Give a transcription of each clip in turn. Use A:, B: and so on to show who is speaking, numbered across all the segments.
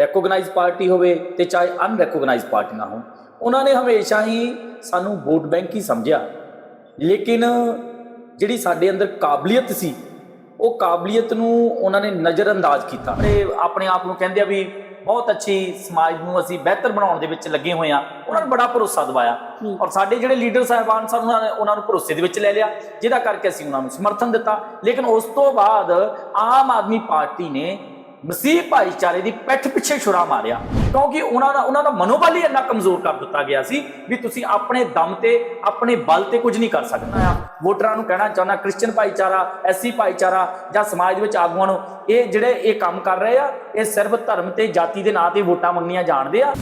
A: Recognise party ਹੋਵੇ ਤੇ ਚਾਹੇ ਅਨਰੈਕੋਗਨਾਈਜ਼ ਪਾਰਟੀਆਂ ਹੋਣ। ਉਹਨਾਂ ਨੇ ਹਮੇਸ਼ਾ ਹੀ ਸਾਨੂੰ ਵੋਟ ਬੈਂਕ ਹੀ ਸਮਝਿਆ। ਲੇਕਿਨ ਜਿਹੜੀ ਸਾਡੇ ਅੰਦਰ ਕਾਬਲੀਅਤ ਸੀ ਉਹ ਕਾਬਲੀਅਤ ਨੂੰ ਉਹਨਾਂ ਨੇ ਨਜ਼ਰਅੰਦਾਜ਼ ਕੀਤਾ। ਤੇ ਆਪਣੇ ਆਪ ਨੂੰ ਕਹਿੰਦੇ ਆ ਵੀ ਬਹੁਤ ਅੱਛੀ ਸਮਾਜ ਨੂੰ ਅਸੀਂ ਬਿਹਤਰ ਬਣਾਉਣ ਦੇ ਵਿੱਚ ਲੱਗੇ ਹੋਏ ਆ। ਉਹਨਾਂ ਨੂੰ ਬੜਾ ਭਰੋਸਾ ਦਿਵਾਇਆ। ਔਰ ਸਾਡੇ ਜਿਹੜੇ ਲੀਡਰ ਸਾਹਿਬਾਨ ਸਨ ਉਹਨਾਂ ਨੇ ਉਹਨਾਂ ਨੂੰ ਭਰੋਸੇ ਦੇ ਵਿੱਚ ਲੈ ਲਿਆ। ਜਿਹਦਾ ਕਰਕੇ ਅਸੀਂ ਉਹਨਾਂ ਨੂੰ ਸਮਰਥਨ ਦਿੱਤਾ। ਲੇਕਿਨ ਉਸ ਤੋਂ ਬਾਅਦ ਆਮ ਆਦਮੀ ਪਾਰਟੀ ਨੇ ਮਸੀਹ ਭਾਈਚਾਰੇ ਦੀ ਪਿੱਠ ਪਿੱਛੇ ਛੁਰਾ ਮਾਰਿਆ। ਕਿਉਂਕਿ ਉਹਨਾਂ ਦਾ ਉਹਨਾਂ ਦਾ ਮਨੋਬਲ ਹੀ ਇੰਨਾ ਕਮਜ਼ੋਰ ਕਰ ਦਿੱਤਾ ਗਿਆ ਸੀ ਵੀ ਤੁਸੀਂ ਆਪਣੇ ਦਮ ਤੇ ਆਪਣੇ ਬਲ ਤੇ ਕੁਝ ਨਹੀਂ ਕਰ ਸਕਦੇ। ਆ ਵੋਟਰਾਂ ਨੂੰ ਕਹਿਣਾ ਚਾਹੁੰਦਾ ਕ੍ਰਿਸਚੀਅਨ ਭਾਈਚਾਰਾ ਐਸਸੀ ਭਾਈਚਾਰਾ ਜਾਂ ਸਮਾਜ ਦੇ ਵਿੱਚ ਆਗੂਆਂ ਨੂੰ ਇਹ ਜਿਹੜੇ ਇਹ ਕੰਮ ਕਰ ਰਹੇ ਆ ਇਹ ਸਿਰਫ ਧਰਮ ਤੇ ਜਾਤੀ ਦੇ ਨਾਂ ਤੇ ਵੋਟਾਂ ਮੰਗਣੀਆਂ ਜਾਣਦੇ ਆ।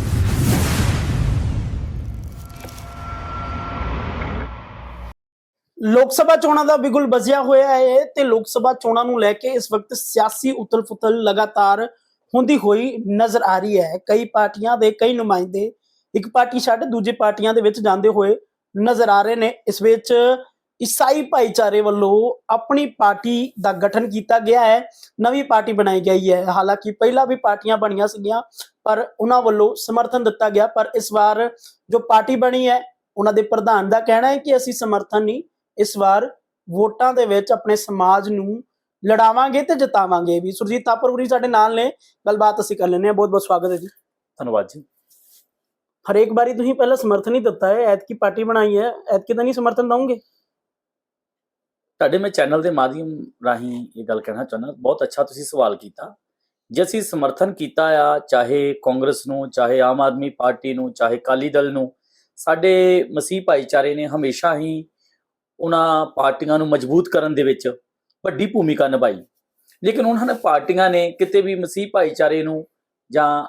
B: ਲੋਕ ਸਭਾ ਚੋਣਾਂ ਦਾ ਬਿਗੁਲ ਬਜਿਆ ਹੋਇਆ ਹੈ ਤੇ ਲੋਕ ਸਭਾ ਚੋਣਾਂ ਨੂੰ ਲੈ ਕੇ ਇਸ ਵਕਤ ਸਿਆਸੀ ਉਤਲ-ਫੁਤਲ ਲਗਾਤਾਰ ਹੁੰਦੀ ਹੋਈ ਨਜ਼ਰ ਆ ਰਹੀ ਹੈ। ਕਈ ਪਾਰਟੀਆਂ ਦੇ, ਕਈ ਨੁਮਾਇੰਦੇ ਇੱਕ ਪਾਰਟੀ ਛੱਡ ਦੂਜੇ ਪਾਰਟੀਆਂ ਦੇ ਵਿੱਚ ਜਾਂਦੇ ਹੋਏ ਨਜ਼ਰ ਆ ਰਹੇ ਨੇ। ਇਸ ਵਿੱਚ ਈਸਾਈ ਭਾਈਚਾਰੇ ਵੱਲੋਂ ਆਪਣੀ ਪਾਰਟੀ ਦਾ ਗਠਨ ਕੀਤਾ ਗਿਆ ਹੈ। ਨਵੀਂ ਪਾਰਟੀ ਬਣਾਈ ਗਈ ਹੈ। ਹਾਲਾਂਕਿ ਪਹਿਲਾਂ ਵੀ ਪਾਰਟੀਆਂ ਬਣੀਆਂ ਸੀਗੀਆਂ, ਪਰ ਉਹਨਾਂ ਵੱਲੋਂ ਸਮਰਥਨ ਦਿੱਤਾ ਗਿਆ। ਪਰ ਇਸ ਵਾਰ ਜੋ ਪਾਰਟੀ ਬਣੀ ਹੈ, ਉਹਨਾਂ ਦੇ ਪ੍ਰਧਾਨ ਦਾ ਕਹਿਣਾ ਹੈ ਕਿ ਅਸੀਂ ਸਮਰਥਨ ਨਹੀਂ ਇਸ ਵਾਰ ਵੋਟਾਂ ਦੇ ਵਿੱਚ ਆਪਣੇ ਸਮਾਜ ਨੂੰ ਲੜਾਵਾਂਗੇ ਤੇ ਜਿਤਾਵਾਂਗੇ ਵੀ। ਸੁਰਜੀਤ ਤਾਪਰਪੁਰੀ ਸਾਡੇ ਨਾਲ ਨੇ। ਗੱਲਬਾਤ ਅਸੀਂ ਕਰ ਲੈਂਦੇ ਹਾਂ। ਬਹੁਤ ਬਹੁਤ ਸਵਾਗਤ ਹੈ ਜੀ।
A: ਧੰਨਵਾਦ ਜੀ।
B: ਹਰੇਕ ਵਾਰੀ ਤੁਸੀਂ ਪਹਿਲਾਂ ਸਮਰਥਨ ਹੀ ਦਿੱਤਾ ਹੈ। ਐਤਕੀ ਪਾਰਟੀ ਬਣਾਈ ਹੈ। ਐਤਕੀ ਤਾਂ ਨਹੀਂ ਸਮਰਥਨ ਦਵੋਗੇ?
A: ਤੁਹਾਡੇ ਮੈਂ ਚੈਨਲ ਦੇ ਮਾਧਿਅਮ ਰਾਹੀਂ ਇਹ ਗੱਲ ਕਹਿਣਾ ਚਾਹੁੰਦਾ। ਬਹੁਤ ਅੱਛਾ ਤੁਸੀਂ ਸਵਾਲ ਕੀਤਾ। ਜੇ ਅਸੀਂ ਸਮਰਥਨ ਕੀਤਾ ਆ ਚਾਹੇ ਕਾਂਗਰਸ ਨੂੰ ਚਾਹੇ ਆਮ ਆਦਮੀ ਪਾਰਟੀ ਨੂੰ ਚਾਹੇ ਕਾਲੀ ਦਲ ਨੂੰ ਸਾਡੇ ਮਸੀਹ ਭਾਈਚਾਰੇ ਨੇ ਹਮੇਸ਼ਾ ਹੀ ਉਹਨਾਂ ਪਾਰਟੀਆਂ ਨੂੰ ਮਜ਼ਬੂਤ ਕਰਨ ਦੇ ਵਿੱਚ ਵੱਡੀ ਭੂਮਿਕਾ ਨਿਭਾਈ। ਲੇਕਿਨ ਉਹਨਾਂ ਨੇ ਪਾਰਟੀਆਂ ਨੇ ਕਿਤੇ ਵੀ ਮਸੀਹ ਭਾਈਚਾਰੇ ਨੂੰ ਜਾਂ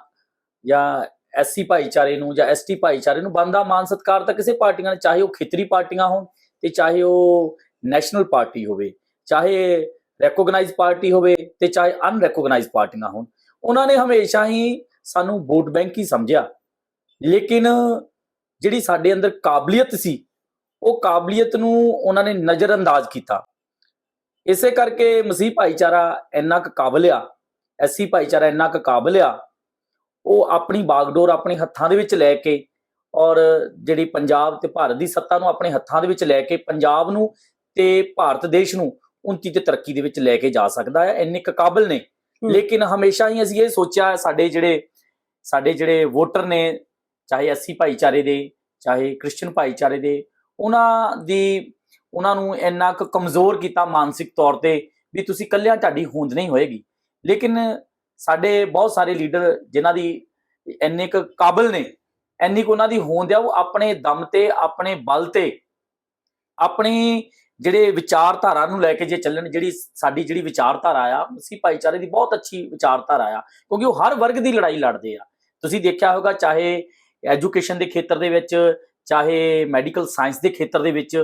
A: ਜਾਂ ਐਸਸੀ ਭਾਈਚਾਰੇ ਨੂੰ ਜਾਂ ਐਸਟੀ ਭਾਈਚਾਰੇ ਨੂੰ ਬੰਦਾ ਮਾਨ ਸਤਕਾਰ ਤਾਂ ਕਿਸੇ ਪਾਰਟੀਆਂ ਨੇ, ਚਾਹੇ ਉਹ ਖੇਤਰੀ ਪਾਰਟੀਆਂ ਹੋਣ ਤੇ ਚਾਹੇ ਉਹ ਨੈਸ਼ਨਲ ਪਾਰਟੀ ਹੋਵੇ, ਚਾਹੇ ਰੈਕੋਗਨਾਈਜ਼ ਪਾਰਟੀ ਹੋਵੇ ਤੇ ਚਾਹੇ ਅਨਰੈਕੋਗਨਾਈਜ਼ ਪਾਰਟੀਆਂ ਹੋਣ। ਉਹਨਾਂ ਨੇ ਹਮੇਸ਼ਾ ਹੀ ਸਾਨੂੰ ਵੋਟ ਬੈਂਕ ਹੀ ਸਮਝਿਆ। ਲੇਕਿਨ ਜਿਹੜੀ ਸਾਡੇ ਅੰਦਰ ਕਾਬਲੀਅਤ ਸੀ ਉਹ ਕਾਬਲੀਅਤ ਨੂੰ ਉਹਨਾਂ ਨੇ ਨਜ਼ਰਅੰਦਾਜ਼ ਕੀਤਾ ਇਸੇ ਕਰਕੇ ਮਸੀਹ ਭਾਈਚਾਰਾ ਇੰਨਾ ਕੁ ਕਾਬਲ ਆ ਐਸੀ ਭਾਈਚਾਰਾ ਇੰਨਾ ਕੁ ਕਾਬਲ ਆ ਉਹ ਆਪਣੀ ਬਾਗਡੋਰ ਆਪਣੇ ਹੱਥਾਂ ਦੇ ਵਿੱਚ ਲੈ ਕੇ ਔਰ ਜਿਹੜੀ ਪੰਜਾਬ ਤੇ ਭਾਰਤ ਦੀ ਸੱਤਾ ਨੂੰ ਆਪਣੇ ਹੱਥਾਂ ਦੇ ਵਿੱਚ ਲੈ ਕੇ ਪੰਜਾਬ ਨੂੰ ਤੇ ਭਾਰਤ ਦੇਸ਼ ਨੂੰ ਉਨਤੀ ਤੇ ਤਰੱਕੀ ਦੇ ਵਿੱਚ ਲੈ ਕੇ ਜਾ ਸਕਦਾ ਹੈ ਇੰਨੇ ਕੁ ਕਾਬਲ ਨੇ। ਲੇਕਿਨ ਹਮੇਸ਼ਾ ਹੀ ਅਸੀਂ ਇਹ ਸੋਚਿਆ ਸਾਡੇ ਜਿਹੜੇ ਸਾਡੇ ਜਿਹੜੇ ਵੋਟਰ ਨੇ ਚਾਹੇ ਐਸਸੀ ਭਾਈਚਾਰੇ ਦੇ ਚਾਹੇ ਕ੍ਰਿਸਚੀਅਨ ਭਾਈਚਾਰੇ ਦੇ ਉਹਨਾਂ ਦੀ, ਉਹਨਾਂ ਨੂੰ ਇੰਨਾ ਕੁ ਕਮਜ਼ੋਰ ਕੀਤਾ ਮਾਨਸਿਕ ਤੌਰ ਤੇ ਵੀ ਤੁਸੀਂ ਕੱਲਿਆਂ ਤੁਹਾਡੀ ਹੋਂਦ ਨਹੀਂ ਹੋਏਗੀ। ਲੇਕਿਨ ਸਾਡੇ ਬਹੁਤ ਸਾਰੇ ਲੀਡਰ ਜਿਨ੍ਹਾਂ ਦੀ ਇੰਨੇ ਕੁ ਕਾਬਲ ਨੇ, ਇੰਨੀ ਕੁ ਉਹਨਾਂ ਦੀ ਹੋਂਦ ਆ, ਉਹ ਆਪਣੇ ਦਮ ਤੇ, ਆਪਣੇ ਬਲ ਤੇ, ਆਪਣੀ ਜਿਹੜੇ ਵਿਚਾਰਧਾਰਾ ਨੂੰ ਲੈ ਕੇ ਜੇ ਚੱਲਣ, ਜਿਹੜੀ ਸਾਡੀ ਜਿਹੜੀ ਵਿਚਾਰਧਾਰਾ ਆ ਮਸੀਹ ਭਾਈਚਾਰੇ ਦੀ ਬਹੁਤ ਅੱਛੀ ਵਿਚਾਰਧਾਰਾ ਆ, ਕਿਉਂਕਿ ਉਹ ਹਰ ਵਰਗ ਦੀ ਲੜਾਈ ਲੜਦੇ ਆ। ਤੁਸੀਂ ਦੇਖਿਆ ਹੋਗਾ ਚਾਹੇ ਐਜੂਕੇਸ਼ਨ ਦੇ ਖੇਤਰ ਦੇ ਵਿੱਚ ਚਾਹੇ ਮੈਡੀਕਲ ਸਾਇੰਸ ਦੇ ਖੇਤਰ ਦੇ ਵਿੱਚ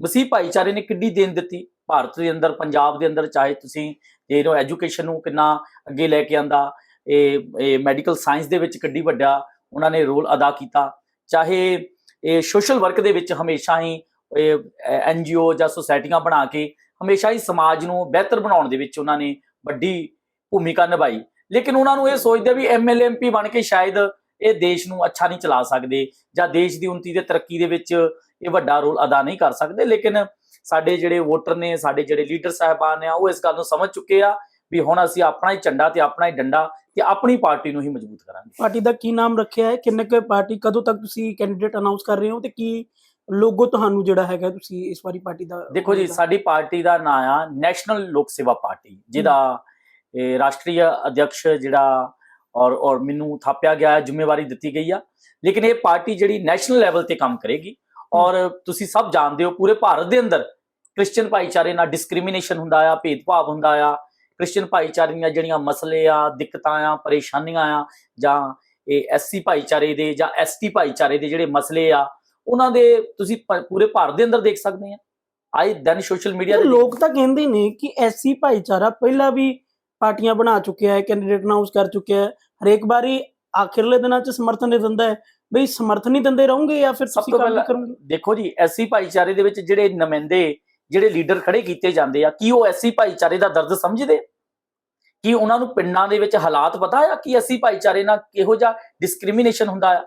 A: ਮਸੀਹ ਭਾਈਚਾਰੇ ਨੇ ਕਿੱਡੀ ਦੇਣ ਦਿੱਤੀ, ਭਾਰਤ ਦੇ ਅੰਦਰ, ਪੰਜਾਬ ਦੇ ਅੰਦਰ, ਚਾਹੇ ਤੁਸੀਂ ਇਹਨੂੰ ਐਜੂਕੇਸ਼ਨ ਨੂੰ ਕਿੰਨਾ ਅੱਗੇ ਲੈ ਕੇ ਆਂਦਾ, ਇਹ ਇਹ ਮੈਡੀਕਲ ਸਾਇੰਸ ਦੇ ਵਿੱਚ ਕਿੱਡੀ ਵੱਡਾ ਉਹਨਾਂ ਨੇ ਰੋਲ ਅਦਾ ਕੀਤਾ। ਚਾਹੇ ਇਹ ਸੋਸ਼ਲ ਵਰਕ ਦੇ ਵਿੱਚ ਹਮੇਸ਼ਾ ਹੀ ਇਹ ਐਨਜੀਓ ਜਾਂ ਸੁਸਾਇਟੀਆਂ ਬਣਾ ਕੇ ਹਮੇਸ਼ਾ ਹੀ ਸਮਾਜ ਨੂੰ ਬਿਹਤਰ ਬਣਾਉਣ ਦੇ ਵਿੱਚ ਉਹਨਾਂ ਨੇ ਵੱਡੀ ਭੂਮਿਕਾ ਨਿਭਾਈ। ਲੇਕਿਨ ਉਹਨਾਂ ਨੂੰ ਇਹ ਸੋਚਦੇ ਵੀ ਐਮਐਲਏ ਐਮਪੀ ਬਣ ਕੇ ਸ਼ਾਇਦ ਇਹ ਦੇਸ਼ ਨੂੰ ਅੱਛਾ ਨਹੀਂ ਚਲਾ ਸਕਦੇ ਜਾਂ ਦੇਸ਼ ਦੀ ਉન્નਤੀ ਤੇ ਤਰੱਕੀ ਦੇ ਵਿੱਚ ਇਹ ਵੱਡਾ ਰੋਲ ਅਦਾ ਨਹੀਂ ਕਰ ਸਕਦੇ। ਲੇਕਿਨ ਸਾਡੇ ਜਿਹੜੇ ਵੋਟਰ ਨੇ ਸਾਡੇ ਜਿਹੜੇ ਲੀਡਰ ਸਾਹਿਬਾਨ ਆ ਉਹ ਇਸ ਗੱਲ ਨੂੰ ਸਮਝ ਚੁੱਕੇ ਆ ਵੀ ਹੁਣ ਅਸੀਂ ਆਪਣਾ ਹੀ ਝੰਡਾ ਤੇ ਆਪਣਾ ਹੀ ਡੰਡਾ ਤੇ ਆਪਣੀ ਪਾਰਟੀ ਨੂੰ ਹੀ ਮਜ਼ਬੂਤ ਕਰਾਂਗੇ।
B: ਪਾਰਟੀ ਦਾ ਕੀ ਨਾਮ ਰੱਖਿਆ ਹੈ? ਕਿੰਨੇ ਕੁ ਪਾਰਟੀ ਕਦੋਂ ਤੱਕ ਤੁਸੀਂ ਕੈਂਡੀਡੇਟ ਅਨਾਉਂਸ ਕਰ ਰਹੇ ਹੋ ਤੇ ਕੀ ਲੋਗੋ ਤੁਹਾਨੂੰ ਜਿਹੜਾ ਹੈਗਾ ਤੁਸੀਂ ਇਸ ਵਾਰੀ ਪਾਰਟੀ ਦਾ
A: ਦੇਖੋ ਜੀ ਸਾਡੀ ਪਾਰਟੀ ਦਾ ਨਾਂ ਆ ਨੈਸ਼ਨਲ ਲੋਕ ਸੇਵਾ ਪਾਰਟੀ ਜਿਹਦਾ ਇਹ ਰਾਸ਼ਟਰੀ ਅਧਿਕਸ਼ ਜਿਹੜਾ ਔਰ ਔਰ ਮੈਨੂੰ ਥਾਪਿਆ ਗਿਆ ਹੈ ਜ਼ਿੰਮੇਵਾਰੀ ਦਿੱਤੀ ਗਈ ਆ। ਲੇਕਿਨ ਇਹ ਪਾਰਟੀ ਜਿਹੜੀ ਨੈਸ਼ਨਲ ਲੈਵਲ ਤੇ ਕੰਮ ਕਰੇਗੀ ਔਰ ਤੁਸੀਂ ਸਭ ਜਾਣਦੇ ਹੋ ਪੂਰੇ ਭਾਰਤ ਦੇ ਅੰਦਰ ਕ੍ਰਿਸਚੀਅਨ ਭਾਈਚਾਰੇ ਨਾਲ ਡਿਸਕ੍ਰਿਮੀਨੇਸ਼ਨ ਹੁੰਦਾ ਆ ਭੇਦਭਾਵ ਹੁੰਦਾ ਆ। ਕ੍ਰਿਸਚੀਅਨ ਭਾਈਚਾਰੇ ਦੀਆਂ ਜਿਹੜੀਆਂ ਮਸਲੇ ਆ ਦਿੱਕਤਾਂ ਆ ਪਰੇਸ਼ਾਨੀਆਂ ਆ ਜਾਂ ਇਹ ਐਸਸੀ ਭਾਈਚਾਰੇ ਦੇ ਜਾਂ ਐਸਟੀ ਭਾਈਚਾਰੇ ਦੇ ਜਿਹੜੇ ਮਸਲੇ ਆ ਉਹਨਾਂ ਦੇ ਤੁਸੀਂ ਪੂਰੇ ਭਾਰਤ ਦੇ ਅੰਦਰ ਦੇਖ ਸਕਦੇ ਆ। ਆਈ ਦੈਨ ਸੋਸ਼ਲ ਮੀਡੀਆ ਦੇ
B: ਲੋਕ ਤਾਂ ਕਹਿੰਦੇ ਨੇ ਕਿ ਐਸੀ ਭਾਈਚਾਰਾ ਪਹਿਲਾਂ ਵੀ ਪਾਰਟੀਆਂ ਬਣਾ ਚੁੱਕਿਆ ਹੈ ਕੈਂਡੀਡੇਟ ਅਨਾਉਂਸ ਕਰ ਚੁੱਕਿਆ ਹੈ। ਹਰੇਕ ਵਾਰੀ ਆਖਿਰਲੇ ਦਿਨਾਂ 'ਚ ਸਮਰਥਨ ਦੇ ਦਿੰਦਾ ਹੈ। ਬਈ ਸਮਰਥਨ ਹੀ ਦਿੰਦੇ ਰਹੋਗੇ ਜਾਂ ਫਿਰ
A: ਸਭ ਤੋਂ ਪਹਿਲਾਂ
B: ਕਰੋਗੇ?
A: ਦੇਖੋ ਜੀ ਐਸਸੀ ਭਾਈਚਾਰੇ ਦੇ ਵਿੱਚ ਜਿਹੜੇ ਨੁਮਾਇੰਦੇ ਜਿਹੜੇ ਲੀਡਰ ਖੜੇ ਕੀਤੇ ਜਾਂਦੇ ਆ ਕੀ ਉਹ ਐਸਸੀ ਭਾਈਚਾਰੇ ਦਾ ਦਰਦ ਸਮਝਦੇ? ਕੀ ਉਹਨਾਂ ਨੂੰ ਪਿੰਡਾਂ ਦੇ ਵਿੱਚ ਹਾਲਾਤ ਪਤਾ ਆ ਕਿ ਅਸੀਂ ਭਾਈਚਾਰੇ ਨਾਲ ਕਿਹੋ ਜਿਹਾ ਡਿਸਕ੍ਰਿਮੀਨੇਸ਼ਨ ਹੁੰਦਾ ਆ?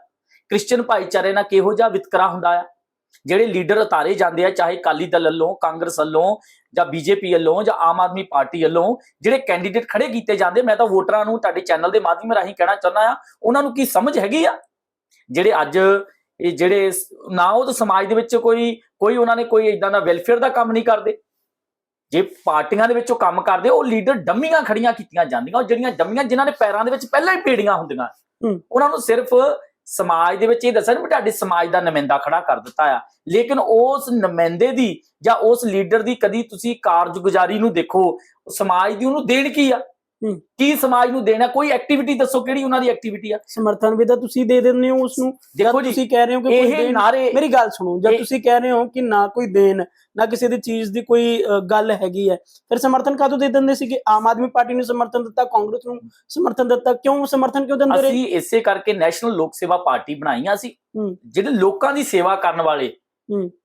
A: ਕ੍ਰਿਸਚੀਅਨ ਭਾਈਚਾਰੇ ਨਾਲ ਕਿਹੋ ਜਿਹਾ ਵਿਤਕਰਾ ਹੁੰਦਾ ਆ? ਜਿਹੜੇ ਲੀਡਰ ਉਤਾਰੇ ਜਾਂਦੇ ਆ ਚਾਹੇ ਕਾਲੀ ਦਲ ਵੱਲੋਂ ਕਾਂਗਰਸ ਵੱਲੋਂ ਜਾਂ ਬੀਜੇਪੀ ਵੱਲੋਂ ਜਾਂ ਆਮ ਆਦਮੀ ਪਾਰਟੀ ਵੱਲੋਂ ਜਿਹੜੇ ਕੈਂਡੀਡੇਟ ਖੜੇ ਕੀਤੇ ਜਾਂਦੇ ਮੈਂ ਤਾਂ ਵੋਟਰਾਂ ਨੂੰ ਤੁਹਾਡੇ ਚੈਨਲ ਦੇ ਮਾਧਿਅਮ ਰਾਹੀਂ ਕਹਿਣਾ ਚਾਹੁੰਦਾ ਆ ਉਹਨਾਂ ਨੂੰ ਕੀ ਸਮਝ ਹੈਗੀ ਆ? ਜਿਹੜੇ ਅੱਜ ਇਹ ਜਿਹੜੇ ਨਾ ਉਹ ਤਾਂ ਸਮਾਜ ਦੇ ਵਿੱਚ ਕੋਈ ਕੋਈ ਉਹਨਾਂ ਨੇ ਕੋਈ ਇਦਾਂ ਦਾ ਵੈਲਫੇਅਰ ਦਾ ਕੰਮ ਨਹੀਂ ਕਰਦੇ। ਜੇ ਪਾਰਟੀਆਂ ਦੇ ਵਿੱਚ ਉਹ ਕੰਮ ਕਰਦੇ ਉਹ ਲੀਡਰ ਡੰਮੀਆਂ ਖੜੀਆਂ ਕੀਤੀਆਂ ਜਾਂਦੀਆਂ ਉਹ ਜਿਹੜੀਆਂ ਡੰਮੀਆਂ ਜਿਨ੍ਹਾਂ ਦੇ ਪੈਰਾਂ ਦੇ ਵਿੱਚ ਪਹਿਲਾਂ ਹੀ ਪੇੜੀਆਂ ਹੁੰਦੀਆਂ। ਉਹਨਾਂ ਨੂੰ ਸਿਰਫ ਸਮਾਜ ਦੇ ਵਿੱਚ ਇਹ ਦੱਸਿਆ ਨਾ ਵੀ ਤੁਹਾਡੇ ਸਮਾਜ ਦਾ ਨੁਮਾਇੰਦਾ ਖੜਾ ਕਰ ਦਿੱਤਾ ਆ। ਲੇਕਿਨ ਉਸ ਨੁਮਾਇੰਦੇ ਦੀ ਜਾਂ ਉਸ ਲੀਡਰ ਦੀ ਕਦੀ ਤੁਸੀਂ ਕਾਰਜਗੁਜ਼ਾਰੀ ਨੂੰ ਦੇਖੋ, ਸਮਾਜ ਦੀ ਉਹਨੂੰ ਦੇਣ ਕੀ ਆ? ਕੀ ਸਮਾਜ ਨੂੰ ਦੇਣਾ ਕੋਈ ਐਕਟੀਵਿਟੀ ਦੱਸੋ ਕਿਹੜੀ ਉਹਨਾਂ ਦੀ ਐਕਟੀਵਿਟੀ ਆ।
B: ਸਮਰਥਨ ਵੀ ਤਾਂ ਤੁਸੀਂ ਦੇ ਦਿੰਦੇ ਹੋ ਉਸ ਨੂੰ ਜਦ ਤੁਸੀਂ ਕਹਿ ਰਹੇ ਹੋ ਕਿ ਕੋਈ ਦੇਣ ਮੇਰੀ ਗੱਲ ਸੁਣੋ ਜਦ ਤੁਸੀਂ ਕਹਿ ਰਹੇ ਹੋ ਕਿ ਨਾ ਕੋਈ ਦੇਣ ਨਾ ਕਿਸੇ ਦੀ ਚੀਜ਼ ਦੀ ਕੋਈ ਗੱਲ ਹੈਗੀ ਹੈ ਫਿਰ ਸਮਰਥਨ ਕਾਹਦੋਂ ਦੇ ਦਿੰਦੇ ਸੀਗੇ? ਆਮ ਆਦਮੀ ਪਾਰਟੀ ਨੂੰ ਸਮਰਥਨ ਦਿੱਤਾ ਕਾਂਗਰਸ ਨੂੰ ਸਮਰਥਨ ਦਿੱਤਾ ਕਿਉਂ ਸਮਰਥਨ ਕਿਉਂ ਦਿੰਦੇ ਰਹੇ?
A: ਅਸੀਂ ਇਸੇ ਕਰਕੇ ਨੈਸ਼ਨਲ ਲੋਕ ਸੇਵਾ ਪਾਰਟੀ ਬਣਾਈ ਆ ਅਸੀਂ
B: ਹੂੰ।
A: ਜਿਹੜੇ ਲੋਕਾਂ ਦੀ ਸੇਵਾ ਕਰਨ ਵਾਲੇ।